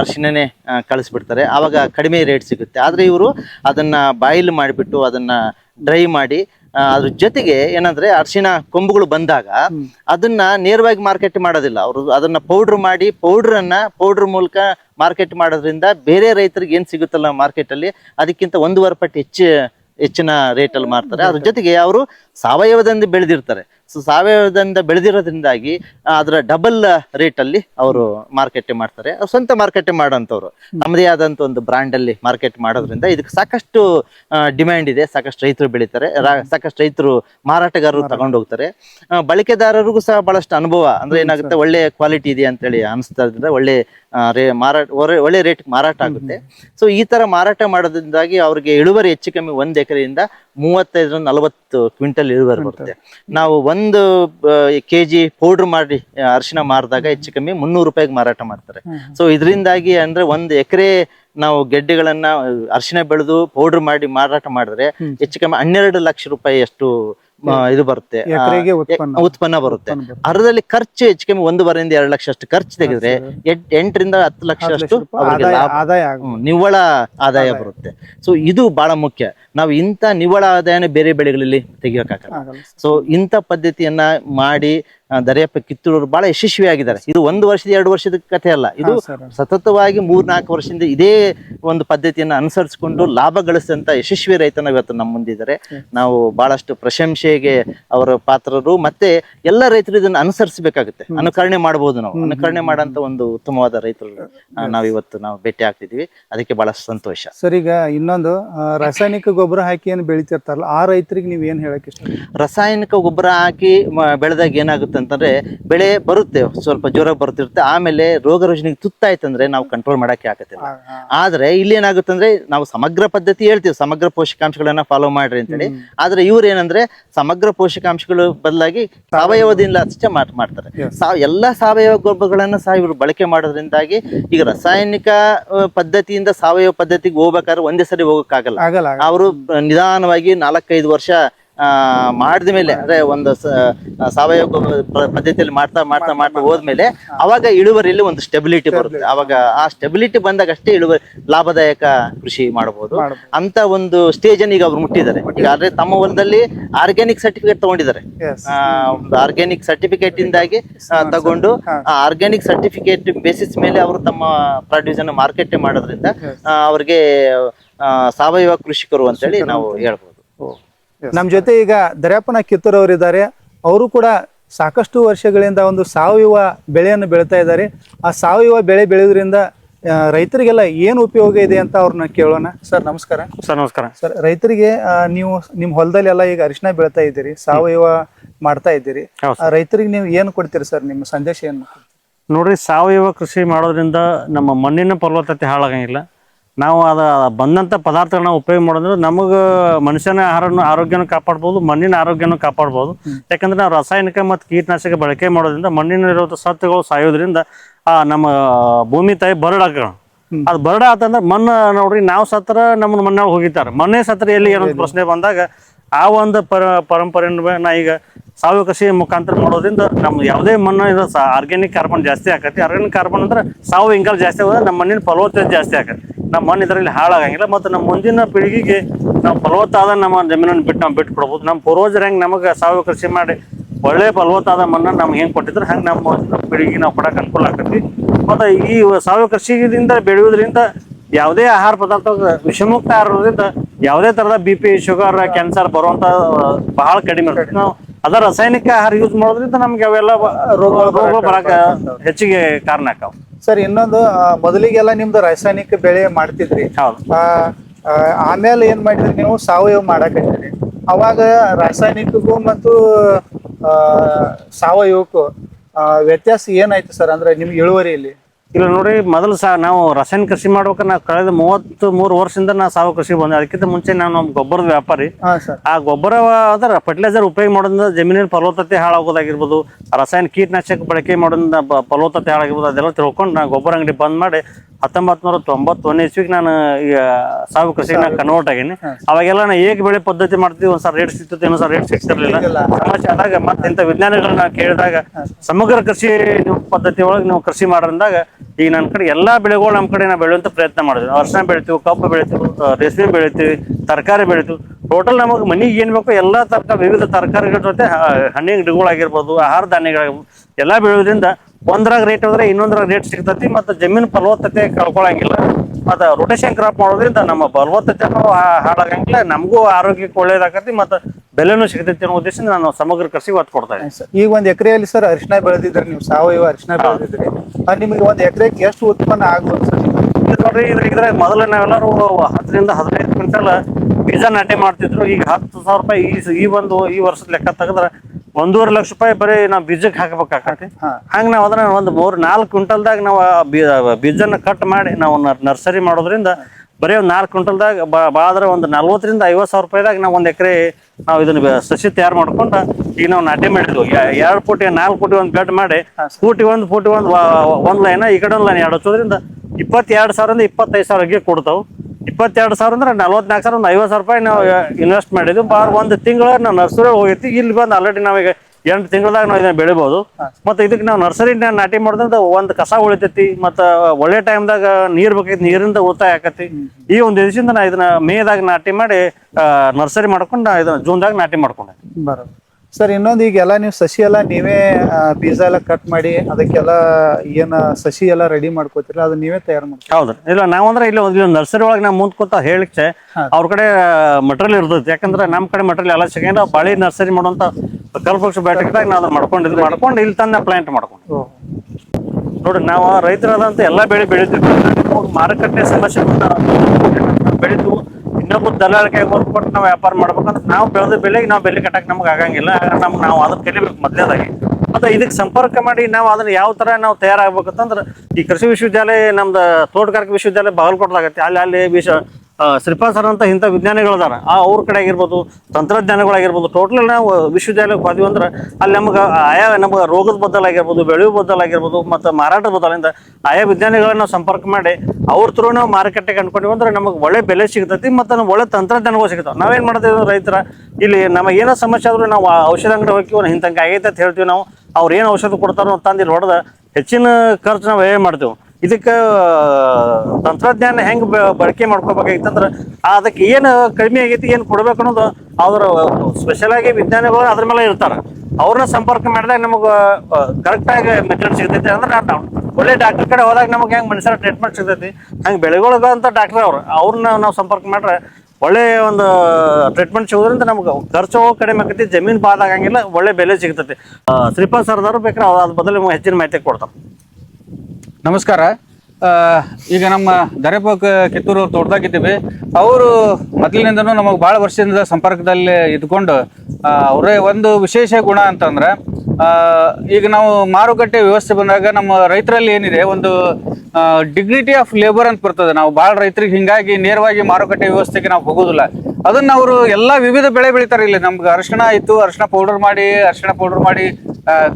ಕಳಿಸ್ಬಿಡ್ತಾರೆ. ಆವಾಗ ಕಡಿಮೆ ರೇಟ್ ಸಿಗುತ್ತೆ. ಆದ್ರೆ ಇವರು ಅದನ್ನ ಬಾಯಿಲ್ ಮಾಡಿಬಿಟ್ಟು ಅದನ್ನ ಡ್ರೈ ಮಾಡಿ ಅದ್ರ ಜೊತೆಗೆ ಏನಂದ್ರೆ ಅರಿಶಿನ ಕೊಂಬುಗಳು ಬಂದಾಗ ಅದನ್ನ ನೇರವಾಗಿ ಮಾರ್ಕೆಟ್ ಮಾಡೋದಿಲ್ಲ. ಅವರು ಅದನ್ನ ಪೌಡರ್ ಮಾಡಿ ಪೌಡರ್ ಅನ್ನ ಪೌಡರ್ ಮೂಲಕ ಮಾರ್ಕೆಟ್ ಮಾಡೋದ್ರಿಂದ ಬೇರೆ ರೈತರಿಗೆ ಏನ್ ಸಿಗುತ್ತಲ್ಲ ಮಾರ್ಕೆಟ್ ಅಲ್ಲಿ ಅದಕ್ಕಿಂತ ಒಂದೂವರೆ ಪಟ್ಟು ಹೆಚ್ಚು ಹೆಚ್ಚಿನ ರೇಟ್ ಅಲ್ಲಿ ಮಾರ್ತಾರೆ. ಅದ್ರ ಜೊತೆಗೆ ಅವರು ಸಾವಯವದಿಂದ ಬೆಳೆದಿರ್ತಾರೆ. ಸೊ ಸಾವಯವದಿಂದ ಬೆಳೆದಿರೋದ್ರಿಂದಾಗಿ ಅದರ ಡಬಲ್ ರೇಟ್ ಅಲ್ಲಿ ಅವರು ಮಾರ್ಕೆಟ್ ಮಾಡ್ತಾರೆ. ಅವ್ರು ಸ್ವಂತ ಮಾರ್ಕೆಟ್ ಮಾಡೋಂಥವ್ರು ನಮ್ಮದೇ ಆದಂತ ಒಂದು ಬ್ರಾಂಡ್ ಅಲ್ಲಿ ಮಾರ್ಕೆಟ್ ಮಾಡೋದ್ರಿಂದ ಇದಕ್ಕೆ ಸಾಕಷ್ಟು ಡಿಮ್ಯಾಂಡ್ ಇದೆ. ಸಾಕಷ್ಟು ರೈತರು ಬೆಳೀತಾರೆ. ಸಾಕಷ್ಟು ರೈತರು ಮಾರಾಟಗಾರರು ತಗೊಂಡು ಹೋಗ್ತಾರೆ ಆ, ಬಳಕೆದಾರರಿಗೂ ಸಹ ಬಹಳಷ್ಟು ಅನುಭವ ಅಂದ್ರೆ ಏನಾಗುತ್ತೆ ಒಳ್ಳೆ ಕ್ವಾಲಿಟಿ ಇದೆ ಅಂತೇಳಿ ಅನಿಸ್ತಾ ಒಳ್ಳೆ ರೇ ಮಾರಾಟ ಒಳ್ಳೆ ರೇಟ್ ಮಾರಾಟ ಆಗುತ್ತೆ. ಸೊ ಈ ತರ ಮಾರಾಟ ಮಾಡೋದ್ರಿಂದಾಗಿ ಅವ್ರಿಗೆ ಇಳುವರಿ ಹೆಚ್ಚು ಕಮ್ಮಿ ಒಂದ್ ಎಕರೆಯಿಂದ ಮೂವತ್ತೈದರಿಂದ ನಲವತ್ತು ಕ್ವಿಂಟಲ್ ಇಳುವರಿ ಬರುತ್ತೆ. ನಾವು ಒಂದು ಕೆ ಜಿ ಪೌಡರ್ ಮಾಡಿ ಅರಿಶಿನ ಮಾರಿದಾಗ ಹೆಚ್ಚು ಕಮ್ಮಿ ಮುನ್ನೂರು ರೂಪಾಯಿಗೆ ಮಾರಾಟ ಮಾಡ್ತಾರೆ. ಸೊ ಇದರಿಂದಾಗಿ ಅಂದ್ರೆ ಒಂದು ಎಕರೆ ನಾವು ಗೆಡ್ಡೆಗಳನ್ನ ಅರಿಶಿನ ಬೆಳೆದು ಪೌಡರ್ ಮಾಡಿ ಮಾರಾಟ ಮಾಡಿದ್ರೆ ಹೆಚ್ಚು ಕಮ್ಮಿ ಹನ್ನೆರಡು ಲಕ್ಷ ರೂಪಾಯಿ ಅಷ್ಟು ಇದು ಬರುತ್ತೆ. ಎಕರೆಗೆ ಉತ್ಪನ್ನ. ಉತ್ಪನ್ನ ಬರುತ್ತೆ. ಅರ್ಧದಲ್ಲಿ ಖರ್ಚು ಹೆಚ್ಚು ಕಮ್ಮಿ ಒಂದೂವರೆಯಿಂದ ಎರಡು ಲಕ್ಷ ಅಷ್ಟು ಖರ್ಚು ತೆಗೆದ್ರೆ ಎಟ್- ಎಂಟರಿಂದ ಹತ್ತು ಲಕ್ಷ ಅಷ್ಟು ಆದಾಯ ನಿವ್ವಳ ಆದಾಯ ಬರುತ್ತೆ. ಸೊ ಇದು ಬಹಳ ಮುಖ್ಯ. ನಾವು ಇಂಥ ನಿವ್ವಳ ಆದಾಯನ ಬೇರೆ ಬೆಳೆಗಳಲ್ಲಿ ತೆಗಿಯೋಕ್ಕಾಗಲ್ಲ ಸೊ ಇಂಥ ಪದ್ಧತಿಯನ್ನ ಮಾಡಿ ದರ್ಯಾಪ್ಪ ಕಿತ್ತೂರು ಬಹಳ ಯಶಸ್ವಿಯಾಗಿದ್ದಾರೆ. ಇದು ಒಂದು ವರ್ಷದ ಎರಡು ವರ್ಷದ ಕಥೆ ಅಲ್ಲ. ಇದು ಸತತವಾಗಿ ಮೂರ್ ಮೂರ್ನಾಲ್ಕು ವರ್ಷದಿಂದ ಇದೇ ಒಂದು ಪದ್ಧತಿಯನ್ನು ಅನುಸರಿಸಿಕೊಂಡು ಲಾಭ ಗಳಿಸಿದಂತ ಯಶಸ್ವಿ ರೈತನ ಇವತ್ತು ನಮ್ಮ ಮುಂದಿದ್ದಾರೆ ನಾವು ಬಹಳಷ್ಟು ಪ್ರಶಂಸೆಗೆ ಅವರ ಪಾತ್ರರು ಮತ್ತೆ ಎಲ್ಲ ರೈತರು ಇದನ್ನ ಅನುಸರಿಸಬೇಕಾಗುತ್ತೆ. ಅನುಕರಣೆ ಮಾಡಬಹುದು ನಾವು. ಅನುಕರಣೆ ಮಾಡಂತ ಒಂದು ಉತ್ತಮವಾದ ರೈತರು ನಾವು ಇವತ್ತು ನಾವು ಭೇಟಿ ಆಗ್ತಿದೀವಿ ಅದಕ್ಕೆ ಬಹಳ ಸಂತೋಷ. ಸರ್ ಈಗ ಇನ್ನೊಂದು ರಾಸಾಯನಿಕ ಗೊಬ್ಬರ ಹಾಕಿ ಏನು ಬೆಳಿತಿರ್ತಾರಲ್ಲ ಆ ರೈತರಿಗೆ ನೀವು ಏನು ಹೇಳಕ್ ಇಷ್ಟ ರಾಸಾಯನಿಕ ಗೊಬ್ಬರ ಹಾಕಿ ಬೆಳೆದಾಗ ಏನಾಗುತ್ತೆ ಅಂತಂದ್ರೆ ಬೆಳೆ ಬರುತ್ತೆ ಸ್ವಲ್ಪ ಜ್ವರ ಬರ್ತಿರುತ್ತೆ ಆಮೇಲೆ ರೋಗ ರುಜಿನಿಗೆ ತುತ್ತಾಯ್ತಂದ್ರೆ ನಾವು ಕಂಟ್ರೋಲ್ ಮಾಡಕ್ಕೆ ಆಗತ್ತೆ ಆದ್ರೆ ಇಲ್ಲಿ ಏನಾಗುತ್ತೆ ಅಂದ್ರೆ ನಾವು ಸಮಗ್ರ ಪದ್ಧತಿ ಹೇಳ್ತೀವಿ ಸಮಗ್ರ ಪೋಷಕಾಂಶಗಳನ್ನ ಫಾಲೋ ಮಾಡ್ರಿ ಅಂತೇಳಿ. ಆದ್ರೆ ಇವ್ರು ಏನಂದ್ರೆ ಸಮಗ್ರ ಪೋಷಕಾಂಶಗಳು ಬದಲಾಗಿ ಸಾವಯವದಿಂದ ಅಷ್ಟೇ ಮಾಡ್ ಮಾಡ್ತಾರೆ. ಸಾವ ಎಲ್ಲಾ ಸಾವಯವ ಗೊಬ್ಬರಗಳನ್ನ ಸಹ ಇವರು ಬಳಕೆ ಮಾಡೋದ್ರಿಂದಾಗಿ ಈಗ ರಾಸಾಯನಿಕ ಪದ್ಧತಿಯಿಂದ ಸಾವಯವ ಪದ್ಧತಿಗೆ ಹೋಗ್ಬೇಕಾದ್ರೆ ಒಂದೇ ಸರಿ ಹೋಗಕ್ಕಾಗಲ್ಲ. ಅವರು ನಿಧಾನವಾಗಿ ನಾಲ್ಕೈದು ವರ್ಷ ಮಾಡಿದ ಮೇಲೆ ಅಂದ್ರೆ ಒಂದು ಸಾವಯವ ಪದ್ಧತಿಯಲ್ಲಿ ಮಾಡ್ತಾ ಮಾಡ್ತಾ ಮಾಡ್ತಾ ಹೋದ್ಮೇಲೆ ಅವಾಗ ಇಳುವರಿಯಲ್ಲಿ ಒಂದು ಸ್ಟೆಬಿಲಿಟಿ ಬರುತ್ತೆ. ಅವಾಗ ಆ ಸ್ಟೆಬಿಲಿಟಿ ಬಂದಾಗ ಅಷ್ಟೇ ಇಳುವರಿ ಲಾಭದಾಯಕ ಕೃಷಿ ಮಾಡಬಹುದು. ಅಂತ ಒಂದು ಸ್ಟೇಜ್ ಅನ್ನು ಈಗ ಅವ್ರು ಮುಟ್ಟಿದ್ದಾರೆ. ಈಗ ಆದ್ರೆ ತಮ್ಮ ಹೊಲದಲ್ಲಿ ಆರ್ಗ್ಯಾನಿಕ್ ಸರ್ಟಿಫಿಕೇಟ್ ತಗೊಂಡಿದ್ದಾರೆ. ಒಂದು ಆರ್ಗ್ಯಾನಿಕ್ ಸರ್ಟಿಫಿಕೇಟ್ ಇಂದಾಗಿ ತಗೊಂಡು ಆ ಆರ್ಗ್ಯಾನಿಕ್ ಸರ್ಟಿಫಿಕೇಟ್ ಬೇಸಿಸ್ ಮೇಲೆ ಅವರು ತಮ್ಮ ಪ್ರಾಡ್ಯೂಸ್ ಅನ್ನು ಮಾರ್ಕೆಟ್ ಮಾಡೋದ್ರಿಂದ ಅವ್ರಿಗೆ ಸಾವಯವ ಕೃಷಿಕರು ಅಂತೇಳಿ ನಾವು ಹೇಳ್ಬೋದು. ನಮ್ಮ ಜೊತೆ ಈಗ ದರ್ಯಾಪನ ಕಿತ್ತೂರ್ ಅವರು ಇದ್ದಾರೆ ಅವರು ಕೂಡ ಸಾಕಷ್ಟು ವರ್ಷಗಳಿಂದ ಒಂದು ಸಾವಯವ ಬೆಳೆಯನ್ನು ಬೆಳೀತಾ ಇದ್ದಾರೆ. ಆ ಸಾವಯವ ಬೆಳೆ ಬೆಳೆಯೋದ್ರಿಂದ ರೈತರಿಗೆಲ್ಲ ಏನು ಉಪಯೋಗ ಇದೆ ಅಂತ ಅವ್ರನ್ನ ಕೇಳೋಣ. ಸರ್ ನಮಸ್ಕಾರ. ಸರ್ ನಮಸ್ಕಾರ. ಸರ್ ರೈತರಿಗೆ ಆ, ನೀವು ನಿಮ್ಮ ಹೊಲದಲ್ಲಿ ಎಲ್ಲ ಈಗ ಅರಿಶಿನ ಬೆಳೀತಾ ಇದ್ದೀರಿ ಸಾವಯವ ಮಾಡ್ತಾ ಇದ್ದೀರಿ. ಹೌದು ಆ, ರೈತರಿಗೆ ನೀವು ಏನು ಕೊಡ್ತೀರಿ ಸರ್ ನಿಮ್ಮ ಸಂದೇಶ ಏನು? ನೋಡ್ರಿ ಸಾವಯವ ಕೃಷಿ ಮಾಡೋದ್ರಿಂದ ನಮ್ಮ ಮಣ್ಣಿನ ಫಲವತ್ತತೆ ಹಾಳಾಗಂಗಿಲ್ಲ. ನಾವು ಅದ ಬಂದಂಥ ಪದಾರ್ಥಗಳನ್ನ ಉಪಯೋಗ ಮಾಡೋದ್ರೆ ನಮಗೆ ಮನುಷ್ಯನ ಆಹಾರನ ಆರೋಗ್ಯನ ಕಾಪಾಡ್ಬೋದು ಮಣ್ಣಿನ ಆರೋಗ್ಯನೂ ಕಾಪಾಡ್ಬೋದು. ಯಾಕಂದ್ರೆ ನಾವು ರಾಸಾಯನಿಕ ಮತ್ತು ಕೀಟನಾಶಕ ಬಳಕೆ ಮಾಡೋದ್ರಿಂದ ಮಣ್ಣಿನಲ್ಲಿರುವಂಥ ಸತ್ವಗಳು ಸಾಯೋದ್ರಿಂದ ಆ ನಮ್ಮ ಭೂಮಿ ತಾಯಿ ಬರಡಾಕ ಅದು ಬರಡ ಆತಂದ್ರೆ ಮಣ್ಣು ನೋಡ್ರಿ ನಾವು ಸತ್ರ ನಮ್ಮ ಮಣ್ಣಾಗ ಹೋಗಿತಾರ ಮಣ್ಣೇ ಸತ್ರ ಎಲ್ಲಿ ಏನೋ ಒಂದು ಪ್ರಶ್ನೆ ಬಂದಾಗ ಆ ಒಂದು ಪರ ಪರಂಪರೆಯನ್ನು ನಾ ಈಗ ಸಾವಯವ ಕೃಷಿ ಮುಖಾಂತರ ಮಾಡೋದ್ರಿಂದ ನಮ್ಮ ಯಾವುದೇ ಮಣ್ಣು ಇದು ಆರ್ಗ್ಯಾನಿಕ್ ಕಾರ್ಬನ್ ಜಾಸ್ತಿ ಆಕತಿ. ಆರ್ಗ್ಯಾನಿಕ್ ಕಾರ್ಬನ್ ಅಂದ್ರೆ ಸಾವು ಇಂಗಾಲ ಜಾಸ್ತಿ ಆಗೋದ್ರೆ ನಮ್ಮ ಮಣ್ಣಿನ ಫಲವತ್ತತೆ ಜಾಸ್ತಿ ಆಕತಿ. ನಮ್ಮ ಮಣ್ಣು ಇದರಲ್ಲಿ ಹಾಳಾಗಂಗಿಲ್ಲ ಮತ್ತು ನಮ್ಮ ಮುಂದಿನ ಪೀಳಿಗೆಗೆ ನಾವು ಫಲವತ್ತಾದ ನಮ್ಮ ಜಮೀನನ್ನು ಬಿಟ್ಟು ನಾವು ಬಿಟ್ಟು ಕೊಡ್ಬೋದು ನಮ್ಮ ಪೂರ್ವಜರು ಹೆಂಗೆ ನಮಗೆ ಸಾವಯವ ಕೃಷಿ ಮಾಡಿ ಒಳ್ಳೆ ಫಲವತ್ತಾದ ಮಣ್ಣನ್ನು ನಮ್ಗೆ ಹೆಂಗೆ ಕೊಟ್ಟಿದ್ರು, ಹಂಗೆ ನಮ್ಮ ಪೀಳಿಗೆ ನಾವು ಕೊಡೋಕೆ ಅನುಕೂಲ ಆಗ್ತೈತಿ ಮತ್ತು ಈ ಸಾವಯವ ಕೃಷಿಯಿಂದ ಬೆಳೆಯೋದ್ರಿಂದ ಯಾವುದೇ ಆಹಾರ ಪದಾರ್ಥ ವಿಷಮುಕ್ತ ಆಹಾರದಿಂದ ಯಾವುದೇ ಥರದ ಬಿ ಪಿ ಶುಗರ್ ಕ್ಯಾನ್ಸರ್ ಬರುವಂಥ ಬಹಳ ಕಡಿಮೆ ಇರ್ತೈತಿ. ನಾವು ಅದ ರಾಸಾಯನಿಕ ಆಹಾರ ಯೂಸ್ ಮಾಡೋದ್ರಿಂದ ನಮ್ಗೆ ಅವೆಲ್ಲ ರೋಗ ರೋಗಗಳು ಬರಕ ಹೆಚ್ಚಿಗೆ ಕಾರಣ ಆಕಾವ ಸರ್ ಇನ್ನೊಂದು ಮೊದಲಿಗೆಲ್ಲ ನಿಮ್ದು ರಾಸಾಯನಿಕ ಬೆಳೆ ಮಾಡ್ತಿದ್ರಿ. ಹೌದು. ಆ, ಆಮೇಲೆ ಏನ್ ಮಾಡಿದ್ರಿ ನೀವು? ಸಾವಯವ ಮಾಡಕತ್ತೀರಿ. ಅವಾಗ ರಾಸಾಯನಿಕಗೂ ಮತ್ತು ಆ, ಸಾವಯವಕ್ಕೂ ವ್ಯತ್ಯಾಸ ಏನಾಯ್ತು ಸರ್? ಅಂದ್ರೆ ನಿಮ್ಗೆ ಇಳುವರಿಯಲ್ಲಿ? ಇಲ್ಲ ನೋಡಿ ಮೊದಲು ಸಹ ನಾವು ರಾಸಾಯನಿಕ ಕೃಷಿ ಮಾಡ್ಬೇಕು ನಾವು ಕಳೆದ ಮೂವತ್ತ್ ಮೂರು ವರ್ಷದಿಂದ ನಾವು ಸಾವಯವ ಕೃಷಿ ಬಂದೆ ಅದಕ್ಕಿಂತ ಮುಂಚೆ ನಾವು ನಮ್ ಗೊಬ್ಬರದ ವ್ಯಾಪಾರಿ. ಹಾ ಸರ್. ಆ ಗೊಬ್ಬರ ಅದರ ಫರ್ಟಿಲೈಸರ್ ಉಪಯೋಗ ಮಾಡೋದ್ರಿಂದ ಜಮೀನಿನ ಫಲವತ್ತತೆ ಹಾಳಾಗೋದಾಗಿರ್ಬೋದು ರಾಸಾಯನಿಕ ಕೀಟನಾಶಕ ಬಳಕೆ ಮಾಡೋದ್ರಿಂದ ಬ- ಫಲವತ್ತತೆ ಹಾಳಾಗಿರ್ಬೋದು ಅದೆಲ್ಲ ತಿಳ್ಕೊಂಡು ನಾವು ಗೊಬ್ಬರ ಅಂಗಡಿ ಬಂದ್ ಮಾಡಿ ಹತ್ತೊಂಬತ್ತು ನೂರ ಒಂದ್ ಇಸ್ವಿಗ್ ನಾನು ಈಗ ಸಾವು ಕೃಷಿಗೆ ನಾನು ಕನ್ವರ್ಟ್ ಆಗಿನಿ. ಅವಾಗೆಲ್ಲ ನಾ ಏಕ ಬೆಳೆ ಪದ್ಧತಿ ಮಾಡ್ತೀವಿ ಒಂದ್ಸಲ ರೇಟ್ ಸಿಗ್ತದೆ ಇನ್ನೊಂದ್ಸಲ ರೇಟ್ ಸಿಗ್ತಿರ್ಲಿಲ್ಲ. ಸಮಸ್ಯೆ ಆದಾಗ ಮತ್ತೆ ಇಂಥ ವಿಜ್ಞಾನಿಗಳನ್ನ ಕೇಳಿದಾಗ ಸಮಗ್ರ ಕೃಷಿ ಪದ್ಧತಿ ಒಳಗೆ ನೀವು ಕೃಷಿ ಮಾಡಿದಾಗ ಈಗ ನನ್ನ ಕಡೆ ಎಲ್ಲಾ ಬೆಳೆಗಳು ನಮ್ಮ ಕಡೆ ನಾವು ಬೆಳೆಯುವಂತ ಪ್ರಯತ್ನ ಮಾಡಿದ್ವಿ. ಅರ್ಶನ ಬೆಳಿತೀವಿ ಕಬ್ಬು ಬೆಳಿತೀವಿ ರೇಷ್ಮೆ ಬೆಳಿತೀವಿ ತರಕಾರಿ ಬೆಳಿತೀವಿ. ಟೋಟಲ್ ನಮಗೆ ಮನೆಗೆ ಏನ್ ಬೇಕು ಎಲ್ಲಾ ತರಕಾರಿ ವಿವಿಧ ತರಕಾರಿಗಳ ಜೊತೆ ಹಣ್ಣಿನ ಗಿಡಗಳಾಗಿರ್ಬೋದು ಆಹಾರ ಧಾನ್ಯಗಳಾಗಿರ್ಬೋದು ಎಲ್ಲಾ ಬೆಳೆಯೋದ್ರಿಂದ ಒಂದ್ರಾಗ ರೇಟ್ ಹೋದ್ರೆ ಇನ್ನೊಂದ್ರಾಗ ರೇಟ್ ಸಿಗ್ತತಿ ಮತ್ತು ಜಮೀನು ಫಲವತ್ತತೆ ಕಳ್ಕೊಳಂಗಿಲ್ಲ. ಮತ್ತು ರೊಟೇಷನ್ ಕ್ರಾಪ್ ಮಾಡೋದ್ರಿಂದ ನಮ್ಮ ಫಲವತ್ತತೆನೂ ಹಾಳಾಗಂಗಿಲ್ಲ ನಮಗೂ ಆರೋಗ್ಯಕ್ಕೆ ಒಳ್ಳೇದಾಗತಿ ಮತ್ತು ಬೆಲೆನೂ ಸಿಗ್ತೈತಿ ಅನ್ನೋ ಉದ್ದೇಶದಿಂದ ನಾನು ಸಮಗ್ರ ಕೃಷಿ ಒತ್ತು ಕೊಡ್ತಾ ಇದ್ದೀನಿ ಈಗ ಒಂದು ಎಕರೆಯಲ್ಲಿ ಸರ್ ಅರಿಶಿನ ಬೆಳೆದಿದ್ರೆ ನೀವು ಸಾವಯವ ಅರಿಶಿನ ಬೆಳೆದಿದ್ರಿ ನಿಮಗೆ ಒಂದು ಎಕರೆಗೆ ಎಷ್ಟು ಉತ್ಪನ್ನ ಆಗ್ಬೋದು ಸರ್? ನೋಡ್ರಿ ಇದ್ರ ಇದ್ರಾಗ ಮೊದಲು ನಾವೆಲ್ಲರೂ ಹತ್ತರಿಂದ ಹದಿನೈದು ಕ್ವಿಂಟಲ್ ಬೀಜ ನಾಟಿ ಮಾಡ್ತಿದ್ರು. ಈಗ ಹತ್ತು ಸಾವಿರ ರೂಪಾಯಿ ಈ ಈ ಒಂದು ಈ ವರ್ಷದ ಲೆಕ್ಕ ತೆಗೆದ್ರೆ ಒಂದೂವರೆ ಲಕ್ಷ ರೂಪಾಯಿ ಬರೀ ನಾವು ಬೀಜಕ್ಕೆ ಹಾಕಬೇಕಾಗತ್ತೆ ಹಂಗ ನಾವು ಅದನ್ನ ಒಂದು ಮೂರ್ ನಾಲ್ಕು ಕ್ವಿಂಟಲ್ದಾಗ ನಾವು ಬೀಜನ ಕಟ್ ಮಾಡಿ ನಾವು ನರ್ಸರಿ ಮಾಡೋದ್ರಿಂದ ಬರೀ ಒಂದು ನಾಲ್ಕು ಕ್ವಿಂಟಲ್ದಾಗ ಬಾದ್ರೆ ಒಂದು ನಲ್ವತ್ತರಿಂದ ಐವತ್ತು ಸಾವಿರ ರೂಪಾಯಿದಾಗ ನಾವು ಒಂದು ಎಕರೆ ನಾವು ಇದನ್ನ ಸಸಿ ತಯಾರು ಮಾಡ್ಕೊಂಡು ಈಗ ನಾವು ನಾಟಿ ಮಾಡಿದ್ವಿ. ಎರಡು ಫೂಟಿ ನಾಲ್ಕು ಫೂಟಿ ಒಂದು ಬೆಡ್ ಮಾಡಿ ಫೂಟಿ ಒಂದು ಫೂಟಿ ಒಂದು ಒಂದು ಲೈನ್ ಈ ಕಡೆ ಒಂದು ಲೈನ್ ಎರಡು ಹಚ್ಚೋದ್ರಿಂದ ಇಪ್ಪತ್ತೆರಡು ಸಾವಿರದಿಂದ ಇಪ್ಪತ್ತೈದು ಸಾವಿರ ಕೊಡ್ತಾವೆ. ಇಪ್ಪತ್ತೆರಡು ಸಾವಿರ ಅಂದ್ರೆ ನಲ್ವತ್ನಾಲ್ಕು ಸಾವಿರ ಒಂದು ಐವತ್ತು ಸಾವಿರ ರೂಪಾಯಿ ನಾವು ಇನ್ವೆಸ್ಟ್ ಮಾಡಿದ್ವಿ. ಬಾರ್ ಒಂದು ತಿಂಗಳ ನಾವು ನರ್ಸರಿ ಹೋಗೈತಿ ಇಲ್ಲಿ ಬಂದು ಆಲ್ರೆಡಿ ನಾವೀಗ ಎಂಟು ತಿಂಗಳದಾಗ ನಾವು ಇದನ್ನ ಬೆಳಿಬೋದು. ಮತ್ತೆ ಇದಕ್ಕೆ ನಾವು ನರ್ಸರಿ ನಾಟಿ ಮಾಡೋದ್ರಿಂದ ಒಂದು ಕಸ ಉಳಿತೈತಿ. ಮತ್ತು ಒಳ್ಳೆ ಟೈಮ್ದಾಗ ನೀರು ಬೇಕೈತಿ ನೀರಿಂದ ಉಳಿತಾಯ ಆಕತಿ. ಈ ಒಂದು ದಿವಸದಿಂದ ನಾ ಇದನ್ನ ಮೇದಾಗ ನಾಟಿ ಮಾಡಿ ನರ್ಸರಿ ಮಾಡ್ಕೊಂಡು ಇದನ್ನ ಜೂನ್ದಾಗ ನಾಟಿ ಮಾಡ್ಕೊಂಡೆ. ಬರೋದು ಸರ್ ಇನ್ನೊಂದು ಈಗ ಎಲ್ಲ ನೀವು ಸಸಿ ಎಲ್ಲ ನೀವೇ ಬೀಜ ಎಲ್ಲ ಕಟ್ ಮಾಡಿ ಅದಕ್ಕೆಲ್ಲ ಏನ ಸಸಿ ಎಲ್ಲ ರೆಡಿ ಮಾಡ್ಕೋತೀರ? ಅದು ನೀವೇ ತಯಾರು ಮಾಡ್ತೀರಿ ಹೌದ್ರಿ ಇಲ್ಲ ನಾವಂದ್ರೆ ಇಲ್ಲಿ ಒಂದು ನರ್ಸರಿ ಒಳಗೆ ನಾವು ಮುಂದ್ ಕೂತ ಹೇಳಿಕ್ಕೆ ಅವ್ರ ಕಡೆ ಮಟೀರಿಯಲ್ ಇರ್ತೈತಿ. ಯಾಕಂದ್ರೆ ನಮ್ಮ ಕಡೆ ಮಟೀರಿಯಲ್ ಎಲ್ಲ ಸಿಗಂದ್ರೆ ಬಾಳಿ ನರ್ಸರಿ ಮಾಡುವಂತ ಕಲ್ಪಕ್ಷ ಬ್ಯಾಟ್ರಿದಾಗ ನಾವು ಅದನ್ನ ಮಾಡ್ಕೊಂಡು ಇದು ಮಾಡ್ಕೊಂಡು ಇಲ್ಲಿ ತಂದು ಪ್ಲಾಂಟ್ ಮಾಡ್ಕೊಂಡು. ನೋಡಿ ನಾವು ರೈತರಾದಂತ ಎಲ್ಲಾ ಬೆಳೆ ಬೆಳಿತೀವಿ. ಮಾರುಕಟ್ಟೆ ಸಮಸ್ಯೆ ಬೆಳಿತು ಇನ್ನೊಬ್ಬ ದಲ್ಲಾಳಿಕೆ ಕೊಟ್ಟು ನಾವು ವ್ಯಾಪಾರ ಮಾಡ್ಬೇಕಂದ್ರೆ ನಾವು ಬೆಳೆದ ಬೆಲೆಗೆ ನಾವು ಬೆಲೆ ಕಟ್ಟಕ್ಕೆ ನಮ್ಗೆ ಆಗಂಗಿಲ್ಲ. ನಮ್ಗೆ ನಮ್ ನಾವು ಅದನ್ನ ಕಲಿಬೇಕು ಮೊದಲೇದಾಗಿ. ಮತ್ತು ಇದಕ್ಕೆ ಸಂಪರ್ಕ ಮಾಡಿ ನಾವು ಅದನ್ನ ಯಾವ ಥರ ನಾವು ತಯಾರಾಗಬೇಕಂತಂದ್ರೆ ಈ ಕೃಷಿ ವಿಶ್ವವಿದ್ಯಾಲಯ ನಮ್ದು ತೋಟಗಾರಿಕೆ ವಿಶ್ವವಿದ್ಯಾಲಯ ಬಾಗಲಕೋಟದಾಗತ್ತೆ. ಅಲ್ಲಿ ಅಲ್ಲಿ ವಿಶ್ವ ಶ್ರೀಪಾದ್ ಸರ್ ಅಂತ ಇಂಥ ವಿಜ್ಞಾನಿಗಳದಾರ ಆ ಅವ್ರ ಕಡೆ ಆಗಿರ್ಬೋದು ತಂತ್ರಜ್ಞಾನಗಳಾಗಿರ್ಬೋದು ಟೋಟಲ್ ನಾವು ವಿಶ್ವವಿದ್ಯಾಲಯಕ್ಕೆ ಹೋದ್ವಿ ಅಂದ್ರೆ ಅಲ್ಲಿ ನಮ್ಗೆ ಆಯಾ ನಮ್ಗೆ ರೋಗದ ಬದಲಾಗಿರ್ಬೋದು ಬೆಳೆಯುವ ಬದಲಾಗಿರ್ಬೋದು ಮತ್ತು ಮಾರಾಟ ಬದಲಿಂದ ಆಯಾ ವಿಜ್ಞಾನಿಗಳನ್ನ ಸಂಪರ್ಕ ಮಾಡಿ ಅವ್ರ ಥ್ರೂ ನಾವು ಮಾರುಕಟ್ಟೆಗೆ ಅಂದ್ಕೊಂಡಿವಿ ಅಂದ್ರೆ ನಮಗೆ ಒಳ್ಳೆ ಬೆಲೆ ಸಿಗ್ತೈತಿ ಮತ್ತು ನಮ್ಗೆ ಒಳ್ಳೆ ತಂತ್ರಜ್ಞಾನಗಳು ಸಿಗ್ತಾವೆ. ನಾವೇನು ಮಾಡ್ತೀವಿ ರೈತರ, ಇಲ್ಲಿ ನಮಗೆ ಏನೋ ಸಮಸ್ಯೆ ಆದರೂ ನಾವು ಔಷಧ ಅಂಗಡಿ ಹೋಗಿ ಹಿಂತಂಗೆ ಆಗೈತೆ ಅಂತ ಹೇಳ್ತೀವಿ ನಾವು, ಅವ್ರು ಏನು ಔಷಧ ಕೊಡ್ತಾರೋ ಅಂತಂದು ಇಲ್ಲಿ ಹೊಡೆದ ಹೆಚ್ಚಿನ ಖರ್ಚು ನಾವು ಏನು ಮಾಡ್ತೇವೆ. ಇದಕ್ಕೆ ತಂತ್ರಜ್ಞಾನ ಹೆಂಗೆ ಬಳಕೆ ಮಾಡ್ಕೋಬೇಕಾಗಿತ್ತಂದ್ರೆ ಅದಕ್ಕೆ ಏನು ಕಡಿಮೆ ಆಗೈತಿ, ಏನು ಕೊಡ್ಬೇಕು ಅನ್ನೋದು ಅವ್ರ ಸ್ಪೆಷಲ್ ಆಗಿ ವಿಜ್ಞಾನಿಗಳು ಅದ್ರ ಮೇಲೆ ಇರ್ತಾರೆ. ಅವ್ರನ್ನ ಸಂಪರ್ಕ ಮಾಡಿದಾಗ ನಮಗೆ ಕರೆಕ್ಟಾಗಿ ಮೆಥಡ್ ಸಿಗ್ತೈತಿ ಅಂದ್ರೆ ನಾವು ಒಳ್ಳೆ ಡಾಕ್ಟರ್ ಕಡೆ ಹೋದಾಗ ನಮಗೆ ಹೆಂಗೆ ಮನುಷ್ಯರ ಟ್ರೀಟ್ಮೆಂಟ್ ಸಿಗ್ತೈತಿ, ಹಂಗೆ ಬೆಳೆಗಳಿಗೆ ಅಂತ ಡಾಕ್ಟರ್ ಅವ್ರು, ಅವ್ರನ್ನ ನಾವು ಸಂಪರ್ಕ ಮಾಡ್ರೆ ಒಳ್ಳೆ ಒಂದು ಟ್ರೀಟ್ಮೆಂಟ್ ಸಿಗೋದ್ರಿಂದ ನಮ್ಗೆ ಖರ್ಚು ಕಡಿಮೆ ಆಕೈತಿ, ಜಮೀನು ಬಾದಾಗಂಗಿಲ್ಲ ಒಳ್ಳೆ ಬೆಲೆ ಸಿಗ್ತೈತಿ. ಶ್ರೀಪಾದ್ ಸರ್ದಾರು ಬೇಕಾದ್ರೆ ಅದ್ರ ಬದಲು ಹೆಚ್ಚಿನ ಮಾಹಿತಿ ಕೊಡ್ತಾರೆ. ನಮಸ್ಕಾರ. ಈಗ ನಮ್ಮ ದರೆಪಕ್ ಕಿತ್ತೂರು ಅವ್ರು ತೋಟದಾಗಿದ್ದೀವಿ. ಅವರು ಮೊದಲಿನಿಂದನೂ ನಮಗೆ ಭಾಳ ವರ್ಷದಿಂದ ಸಂಪರ್ಕದಲ್ಲಿ ಇದ್ಕೊಂಡು ಅವರೇ ಒಂದು ವಿಶೇಷ ಗುಣ ಅಂತಂದ್ರೆ ಈಗ ನಾವು ಮಾರುಕಟ್ಟೆ ವ್ಯವಸ್ಥೆ ಬಂದಾಗ ನಮ್ಮ ರೈತರಲ್ಲಿ ಏನಿದೆ, ಒಂದು ಡಿಗ್ನಿಟಿ ಆಫ್ ಲೇಬರ್ ಅಂತ ಬರ್ತದೆ. ನಾವು ಭಾಳ ರೈತರಿಗೆ ಹಿಂಗಾಗಿ ನೇರವಾಗಿ ಮಾರುಕಟ್ಟೆ ವ್ಯವಸ್ಥೆಗೆ ನಾವು ಹೋಗೋದಿಲ್ಲ. ಅದನ್ನು ಅವರು ಎಲ್ಲ ವಿವಿಧ ಬೆಳೆ ಬೆಳಿತಾರೆ ಇಲ್ಲಿ. ನಮ್ಗೆ ಅರಿಶಿಣ ಇತ್ತು, ಅರಿಶಿಣ ಪೌಡರ್ ಮಾಡಿ, ಅರಿಶಿಣ ಪೌಡರ್ ಮಾಡಿ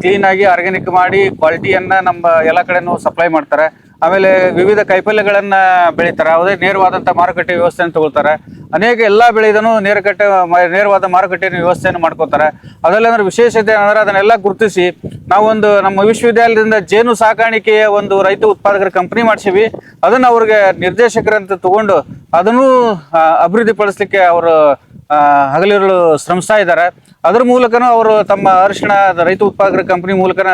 ಕ್ಲೀನ್ ಆಗಿ ಆರ್ಗ್ಯಾನಿಕ್ ಮಾಡಿ ಕ್ವಾಲಿಟಿಯನ್ನ ನಮ್ಮ ಎಲ್ಲ ಕಡೆನೂ ಸಪ್ಲೈ ಮಾಡ್ತಾರೆ. ಆಮೇಲೆ ವಿವಿಧ ಕೈಪಲ್ಯಗಳನ್ನ ಬೆಳಿತಾರೆ. ಯಾವುದೇ ನೇರವಾದಂಥ ಮಾರುಕಟ್ಟೆ ವ್ಯವಸ್ಥೆಯನ್ನು ತಗೊಳ್ತಾರೆ. ಅನೇಕ ಎಲ್ಲ ಬೆಳೆದನು ನೇರಕಟ್ಟೆ, ನೇರವಾದ ಮಾರುಕಟ್ಟೆ ವ್ಯವಸ್ಥೆಯನ್ನು ಮಾಡ್ಕೋತಾರೆ. ಅದರಲ್ಲಿ ಅಂದ್ರೆ ವಿಶೇಷತೆ ಏನಂದ್ರೆ ಅದನ್ನೆಲ್ಲ ಗುರುತಿಸಿ ನಾವೊಂದು ನಮ್ಮ ವಿಶ್ವವಿದ್ಯಾಲಯದಿಂದ ಜೇನು ಸಾಕಾಣಿಕೆಯ ಒಂದು ರೈತ ಉತ್ಪಾದಕರ ಕಂಪನಿ ಮಾಡಿಸಿವಿ. ಅದನ್ನು ಅವ್ರಿಗೆ ನಿರ್ದೇಶಕರಂತ ತಗೊಂಡು ಅದನ್ನು ಅಭಿವೃದ್ಧಿಪಡಿಸಲಿಕ್ಕೆ ಅವರು ಹಗಲಿರುಳು ಶ್ರಮಿಸ್ತಾ ಇದ್ದಾರೆ. ಅದ್ರ ಮೂಲಕನೂ ಅವರು ತಮ್ಮ ಅರಿಶಿಣ ರೈತ ಉತ್ಪಾದಕರ ಕಂಪನಿ ಮೂಲಕನ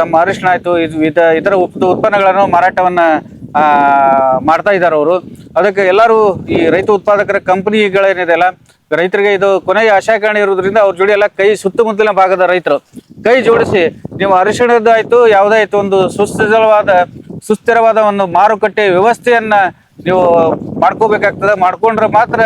ತಮ್ಮ ಅರಿಶಿಣ ಆಯ್ತು, ಇದು ಇತರ ಉತ್ ಉತ್ಪನ್ನಗಳನ್ನು ಮಾರಾಟವನ್ನ ಮಾಡ್ತಾ ಇದ್ದಾರೆ ಅವರು. ಅದಕ್ಕೆ ಎಲ್ಲರೂ ಈ ರೈತ ಉತ್ಪಾದಕರ ಕಂಪನಿಗಳೇನಿದೆಯಲ್ಲ ರೈತರಿಗೆ ಇದು ಕೊನೆಯ ಆಶಾಕಾರಣಿ ಇರೋದ್ರಿಂದ ಅವ್ರ ಜೋಡಿ ಎಲ್ಲ ಕೈ ಸುತ್ತಮುತ್ತಲಿನ ಭಾಗದ ರೈತರು, ಕೈ ಜೋಡಿಸಿ ನೀವು ಅರಿಶಿಣದ್ದಾಯ್ತು ಯಾವುದೇ ಆಯ್ತು, ಒಂದು ಸುಸ್ಥಿರವಾದ ಸುಸ್ಥಿರವಾದ ಒಂದು ಮಾರುಕಟ್ಟೆ ವ್ಯವಸ್ಥೆಯನ್ನ ನೀವು ಮಾಡ್ಕೋಬೇಕಾಗ್ತದೆ. ಮಾಡ್ಕೊಂಡ್ರೆ ಮಾತ್ರ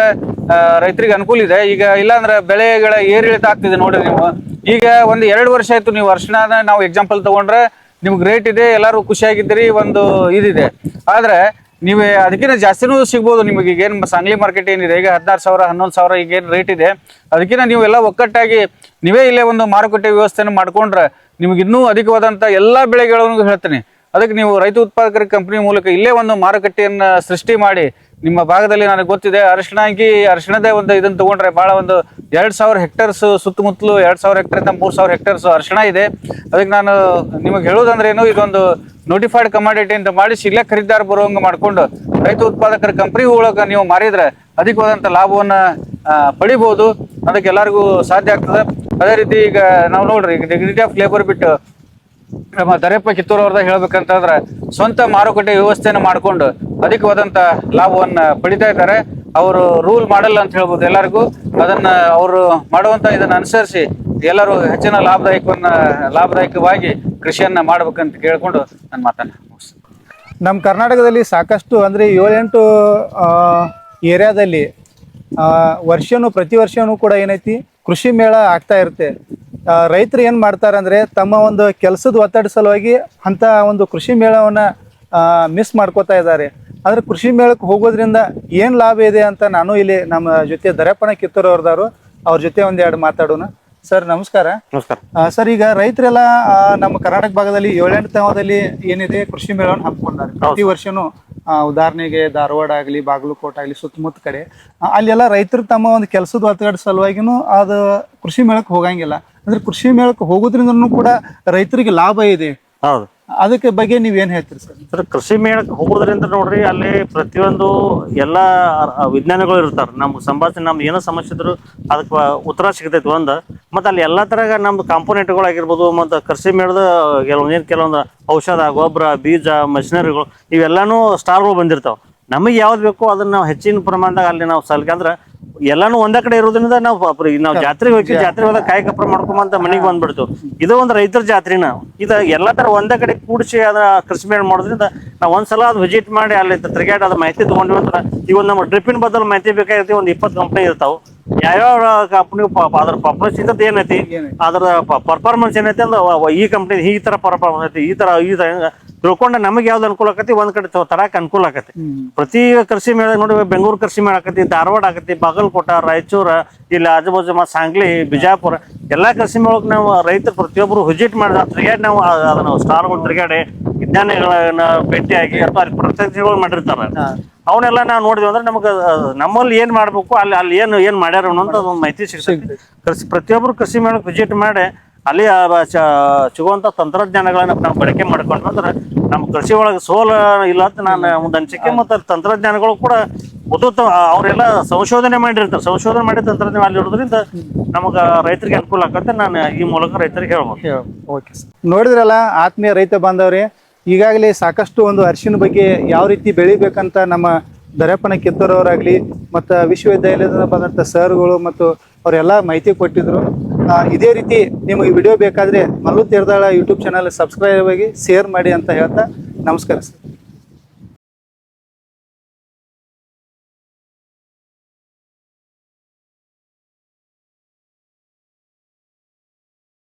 ರೈತರಿಗೆ ಅನುಕೂಲ ಇದೆ. ಈಗ ಇಲ್ಲಾಂದ್ರೆ ಬೆಳೆಗಳ ಏರಿಳಿತ ಆಗ್ತಿದೆ ನೋಡ್ರಿ ನೀವು. ಈಗ ಒಂದು ಎರಡು ವರ್ಷ ಆಯ್ತು ನೀವು ವರ್ಷನ ನಾವು ಎಕ್ಸಾಂಪಲ್ ತಗೊಂಡ್ರೆ ನಿಮ್ಗೆ ರೇಟ್ ಇದೆ, ಎಲ್ಲರೂ ಖುಷಿಯಾಗಿದ್ದೀರಿ, ಒಂದು ಇದಿದೆ. ಆದ್ರೆ ನೀವು ಅದಕ್ಕಿಂತ ಜಾಸ್ತಿನೂ ಸಿಗ್ಬೋದು ನಿಮಗೆ. ಈಗ ಏನು ಸಾಂಗ್ಲಿ ಮಾರ್ಕೆಟ್ ಏನಿದೆ, ಈಗ ಹದಿನಾರು ಸಾವಿರ, ಹನ್ನೊಂದು ಸಾವಿರ ಈಗ ಏನು ರೇಟ್ ಇದೆ. ಅದಕ್ಕಿಂತ ನೀವು ಎಲ್ಲ ಒಕ್ಕಟ್ಟಾಗಿ ನೀವೇ ಇಲ್ಲೇ ಒಂದು ಮಾರುಕಟ್ಟೆ ವ್ಯವಸ್ಥೆಯನ್ನು ಮಾಡ್ಕೊಂಡ್ರೆ ನಿಮ್ಗೆ ಇನ್ನೂ ಅಧಿಕವಾದಂಥ ಎಲ್ಲ ಬೆಳೆಗಳನ್ನು ಹೇಳ್ತೀನಿ. ಅದಕ್ಕೆ ನೀವು ರೈತ ಉತ್ಪಾದಕರ ಕಂಪನಿ ಮೂಲಕ ಇಲ್ಲೇ ಒಂದು ಮಾರುಕಟ್ಟೆಯನ್ನು ಸೃಷ್ಟಿ ಮಾಡಿ, ನಿಮ್ಮ ಭಾಗದಲ್ಲಿ ನನಗೆ ಗೊತ್ತಿದೆ, ಅರಿಶಿಣಾಗಿ, ಅರಿಶಿಣದೇ ಒಂದು ಇದನ್ನ ತಗೊಂಡ್ರೆ ಭಾಳ ಒಂದು ಎರಡು ಸಾವಿರ ಹೆಕ್ಟರ್ಸ್ ಸುತ್ತಮುತ್ತಲು ಎರಡು ಸಾವಿರ ಹೆಕ್ಟರಿಂದ ಮೂರು ಸಾವಿರ ಹೆಕ್ಟರ್ಸ್ ಅರಿಶಿಣ ಇದೆ. ಅದಕ್ಕೆ ನಾನು ನಿಮಗೆ ಹೇಳೋದಂದ್ರೆ ಏನು, ಇದೊಂದು ನೋಟಿಫೈಡ್ ಕಮಾಡಿಟಿ ಅಂತ ಮಾಡಿ ಇಲ್ಲೇ ಖರೀದಾರ ಬರುವಂಗೆ ಮಾಡಿಕೊಂಡು, ರೈತ ಉತ್ಪಾದಕರ ಕಂಪನಿ ಒಳಗೆ ನೀವು ಮಾರಿದ್ರೆ ಅಧಿಕವಾದಂಥ ಲಾಭವನ್ನ ಪಡಿಬೋದು. ಅದಕ್ಕೆ ಎಲ್ಲರಿಗೂ ಸಾಧ್ಯ ಆಗ್ತದೆ. ಅದೇ ರೀತಿ ಈಗ ನಾವು ನೋಡ್ರಿ, ಈಗ ಡಿಗ್ನಿಟಿ ಆಫ್ ಲೇಬರ್ ಬಿಟ್ಟು ನಮ್ಮ ದರೆಪ್ಪ ಕಿತ್ತೂರು ಅವ್ರದ ಹೇಳ್ಬೇಕಂತಂದ್ರೆ ಸ್ವಂತ ಮಾರುಕಟ್ಟೆ ವ್ಯವಸ್ಥೆನ ಮಾಡ್ಕೊಂಡು ಅಧಿಕವಾದಂತ ಲಾಭವನ್ನ ಪಡಿತಾ ಇದ್ದಾರೆ. ಅವರು ರೂಲ್ ಮಾಡಲ್ಲ ಅಂತ ಹೇಳ್ಬೋದು ಎಲ್ಲರಿಗೂ. ಅದನ್ನ ಅವರು ಮಾಡುವಂತ ಇದನ್ನ ಅನುಸರಿಸಿ ಎಲ್ಲರೂ ಹೆಚ್ಚಿನ ಲಾಭದಾಯಕವನ್ನ, ಲಾಭದಾಯಕವಾಗಿ ಕೃಷಿಯನ್ನ ಮಾಡ್ಬೇಕಂತ ಕೇಳ್ಕೊಂಡು ನನ್ನ ಮಾತನ್ನ. ನಮ್ಮ ಕರ್ನಾಟಕದಲ್ಲಿ ಸಾಕಷ್ಟು ಅಂದರೆ ಏಳೆಂಟು ಏರಿಯಾದಲ್ಲಿ ವರ್ಷನೂ ಪ್ರತಿ ವರ್ಷನೂ ಕೂಡ ಏನೈತಿ ಕೃಷಿ ಮೇಳ ಆಗ್ತಾ ಇರುತ್ತೆ. ರೈತರು ಏನು ಮಾಡ್ತಾರೆ ಅಂದರೆ ತಮ್ಮ ಒಂದು ಕೆಲಸದ ಒತ್ತಡ ಸಲುವಾಗಿ ಅಂಥ ಒಂದು ಕೃಷಿ ಮೇಳವನ್ನು ಮಿಸ್ ಮಾಡ್ಕೋತಾ ಇದ್ದಾರೆ. ಆದರೆ ಕೃಷಿ ಮೇಳಕ್ಕೆ ಹೋಗೋದ್ರಿಂದ ಏನು ಲಾಭ ಇದೆ ಅಂತ ನಾನು ಇಲ್ಲಿ ನಮ್ಮ ಜೊತೆ ದರಪ್ಪನ ಕಿತ್ತೂರು ಅವ್ರದವರು ಅವ್ರ ಜೊತೆ ಒಂದೆರಡು ಮಾತಾಡೋಣ. ಸರ್ ನಮಸ್ಕಾರ. ನಮಸ್ಕಾರ. ಸರ್ ಈಗ ರೈತರೆಲ್ಲ ನಮ್ಮ ಕರ್ನಾಟಕ ಭಾಗದಲ್ಲಿ ಏಳೆಂಟು ತವದಲ್ಲಿ ಏನಿದೆ ಕೃಷಿ ಮೇಳವನ್ನು ಹಮ್ಮಿಕೊಂಡಾರೆ. ಪ್ರತಿ ವರ್ಷನೂ ಉದಾಹರಣೆಗೆ ಧಾರವಾಡ ಆಗಲಿ ಬಾಗಲಕೋಟೆ ಆಗಲಿ ಸುತ್ತಮುತ್ತ ಕಡೆ ಅಲ್ಲೆಲ್ಲ ರೈತರು ತಮ್ಮ ಒಂದು ಕೆಲಸದ ಒತ್ತಡ ಸಲುವಾಗಿನೂ ಅದು ಕೃಷಿ ಮೇಳಕ್ಕೆ ಹೋಗಂಗಿಲ್ಲ. ಅಂದ್ರೆ ಕೃಷಿ ಮೇಳಕ್ಕೆ ಹೋಗೋದ್ರಿಂದನೂ ಕೂಡ ರೈತರಿಗೆ ಲಾಭ ಇದೆ. ಹೌದು. ಅದಕ್ಕೆ ಬಗ್ಗೆ ನೀವೇನು ಹೇಳ್ತೀರಿ ಸರ್? ಸರ್ ಕೃಷಿ ಮೇಳಕ್ಕೆ ಹೋಗೋದ್ರಿಂದ ನೋಡ್ರಿ ಅಲ್ಲಿ ಪ್ರತಿಯೊಂದು ಎಲ್ಲಾ ವಿಜ್ಞಾನಿಗಳು ಇರ್ತಾರೆ. ನಮ್ಗೆ ಸಂಭಾಷಣೆ ನಮ್ದು ಏನೋ ಸಮಸ್ಯೆ ಇದ್ರು ಅದಕ್ಕೆ ಉತ್ತರ ಸಿಗ್ತೈತಿ ಒಂದು. ಮತ್ತೆ ಅಲ್ಲಿ ಎಲ್ಲಾ ತರಗ ನಮ್ದು ಕಾಂಪೋನೆಂಟ್ಗಳಾಗಿರ್ಬೋದು ಮತ್ತು ಕೃಷಿ ಮೇಳದ ಕೆಲವೊಂದು ಕೆಲವೊಂದು ಔಷಧ ಗೊಬ್ಬರ ಬೀಜ ಮಷಿನರಿಗಳು ಇವೆಲ್ಲಾನು ಸ್ಟಾರ್ಗಳು ಬಂದಿರ್ತಾವೆ. ನಮಗೆ ಯಾವ್ದು ಬೇಕೋ ಅದನ್ನ ನಾವು ಹೆಚ್ಚಿನ ಪ್ರಮಾಣದಾಗ ಅಲ್ಲಿ ನಾವು ಸಲ್ಕೆ ಅಂದ್ರೆ ಎಲ್ಲಾನು ಒಂದೇ ಕಡೆ ಇರೋದ್ರಿಂದ ನಾವು ಪಾಪ ಈಗ ನಾವು ಜಾತ್ರೆಗೆ ಹೋಗಿ ಜಾತ್ರೆ. ಹೋದಾಗ ಕಾಯಿ ಕಪ್ರ ಮಾಡ್ಕೊಂಬಂತ ಮನೆಗೆ ಬಂದ್ಬಿಡ್ತು. ಇದು ಒಂದು ರೈತರ ಜಾತ್ರೆನ? ಇದು ಎಲ್ಲಾ ತರ ಒಂದೇ ಕಡೆ ಕೂಡಿಸಿ ಅದ ಕೃಷಿ ಮೇಳ ಮಾಡೋದ್ರಿಂದ ನಾವು ಒಂದ್ಸಲ ಅದು ವಿಸಿಟ್ ಮಾಡಿ ಅಲ್ಲಿ ತಿರುಗಾಡಿ ಅದ ಮಾಹಿತಿ ತಗೊಂಡ್ವಿ ಅಂದ್ರೆ ಈಗ ಒಂದು ನಮ್ಮ ಡ್ರಿಪ್ಪಿನ ಬದಲು ಮಾಹಿತಿ ಬೇಕಾಗಿರ್ತಿ ಒಂದು ಇಪ್ಪತ್ತು ಕಂಪ್ನಿ ಇರ್ತಾವೆ. ಯಾವ್ಯಾವ ಕಂಪ್ನಿ ಅದ್ರ ಪರ್ಫಾರ್ಮೆನ್ಸ್ ಇದ್ದದ್ದು ಏನೈತಿ? ಅದ್ರ ಪರ್ಫಾರ್ಮೆನ್ಸ್ ಏನೈತಿ ಅಂದ್ರೆ ವ- ವ- ಈ ಕಂಪ್ನಿ ಈ ತರ ಪರ್ಫಾರ್ಮೆನ್ಸ್ ಐತಿ ಈ ತರ ಈ ತರ ತಿಳ್ಕೊಂಡ ನಮಗೆ ಯಾವ್ದು ಅನುಕೂಲ ಆಕತಿ? ಒಂದ್ ಕಡೆ ತರಾಕ್ ಅನುಕೂಲ ಆಕತಿ. ಪ್ರತಿ ಕೃಷಿ ಮೇಳ ನೋಡಿ ಬೆಂಗಳೂರು ಕೃಷಿ ಮೇಳ ಆಕತಿ ಧಾರವಾಡ ಆಕತಿ ಬಾಗಲಕೋಟ ರಾಯಚೂರ ಇಲ್ಲಿ ಆಜುಬಾಜು ಮತ್ತು ಸಾಂಗ್ಲಿ ಬಿಜಾಪುರ ಎಲ್ಲಾ ಕೃಷಿ ಮೇಳಕ್ ನಾವು ರೈತರು ಪ್ರತಿಯೊಬ್ಬರು ವಿಜಿಟ್ ಮಾಡಿದ ತಿರುಗಾಡಿ ನಾವು ಅದನ್ನ ಸ್ಟಾರ್ಗಳು ತಿರುಗಾಡಿ ವಿಜ್ಞಾನಿಗಳನ್ನ ಭೇಟಿಯಾಗಿ ಅಥವಾ ಅಲ್ಲಿ ಪ್ರತಿನಿಧಿಗಳು ಮಾಡಿರ್ತಾರ. ಅವನ್ನೆಲ್ಲ ನಾವು ನೋಡಿದ್ವಿ ಅಂದ್ರೆ ನಮಗೆ ನಮ್ಮಲ್ಲಿ ಏನ್ ಮಾಡ್ಬೇಕು ಅಲ್ಲಿ ಅಲ್ಲಿ ಏನು ಏನ್ ಮಾಡ್ಯಾರ ಅನ್ನೋದು ಒಂದು ಮಾಹಿತಿ ಸಿಗ್ತೈತಿ. ಕೃಷಿ ಪ್ರತಿಯೊಬ್ಬರು ಕೃಷಿ ಮೇಳಕ್ಕೆ ವಿಜಿಟ್ ಮಾಡಿ ಅಲ್ಲಿ ಸಿಗುವಂತ ತಂತ್ರಜ್ಞಾನಗಳನ್ನ ನಾವು ಬಳಕೆ ಮಾಡ್ಕೊಂಡು ಅಂದ್ರೆ ನಮ್ಮ ಕೃಷಿ ಒಳಗೆ ಸೋಲ ಇಲ್ಲ ಅಂತ ನಾನು ಒಂದು ಅನಿಸಿಕೆ ಮತ್ತು ತಂತ್ರಜ್ಞಾನಗಳು ಕೂಡ ಉತ್ತಮ ಅವರೆಲ್ಲ ಸಂಶೋಧನೆ ಮಾಡಿರ್ತಾರೆ. ಸಂಶೋಧನೆ ಮಾಡಿ ತಂತ್ರಜ್ಞಾನ ಅಲ್ಲಿ ಇರೋದ್ರಿಂದ ನಮಗೆ ರೈತರಿಗೆ ಅನುಕೂಲ ಆಗತ್ತೆ. ನಾನು ಈ ಮೂಲಕ ರೈತರಿಗೆ ಹೇಳ್ಬೋದು. ಓಕೆ ನೋಡಿದ್ರಲ್ಲ ಆತ್ಮೀಯ ರೈತ ಬಾಂಧವ್ರೆ ಈಗಾಗಲೇ ಸಾಕಷ್ಟು ಒಂದು ಅರಿಶಿನ ಬಗ್ಗೆ ಯಾವ ರೀತಿ ಬೆಳಿಬೇಕಂತ ನಮ್ಮ ದರ್ಯಪ್ಪನ ಕಿತ್ತೂರವರಾಗ್ಲಿ ಮತ್ತು ವಿಶ್ವವಿದ್ಯಾಲಯದಿಂದ ಬಂದಂಥ ಸರ್ಗಳು ಮತ್ತು ಅವರೆಲ್ಲ ಮಾಹಿತಿ ಕೊಟ್ಟಿದ್ರು. ಇದೇ ರೀತಿ ನಿಮಗೆ ವಿಡಿಯೋ ಬೇಕಾದರೆ ಮಲ್ಲು ತೀರ್ದಾಳ ಯೂಟ್ಯೂಬ್ ಚಾನಲ್ ಸಬ್ಸ್ಕ್ರೈಬ್ ಆಗಿ ಶೇರ್ ಮಾಡಿ ಅಂತ ಹೇಳ್ತಾ ನಮಸ್ಕಾರ ಸರ್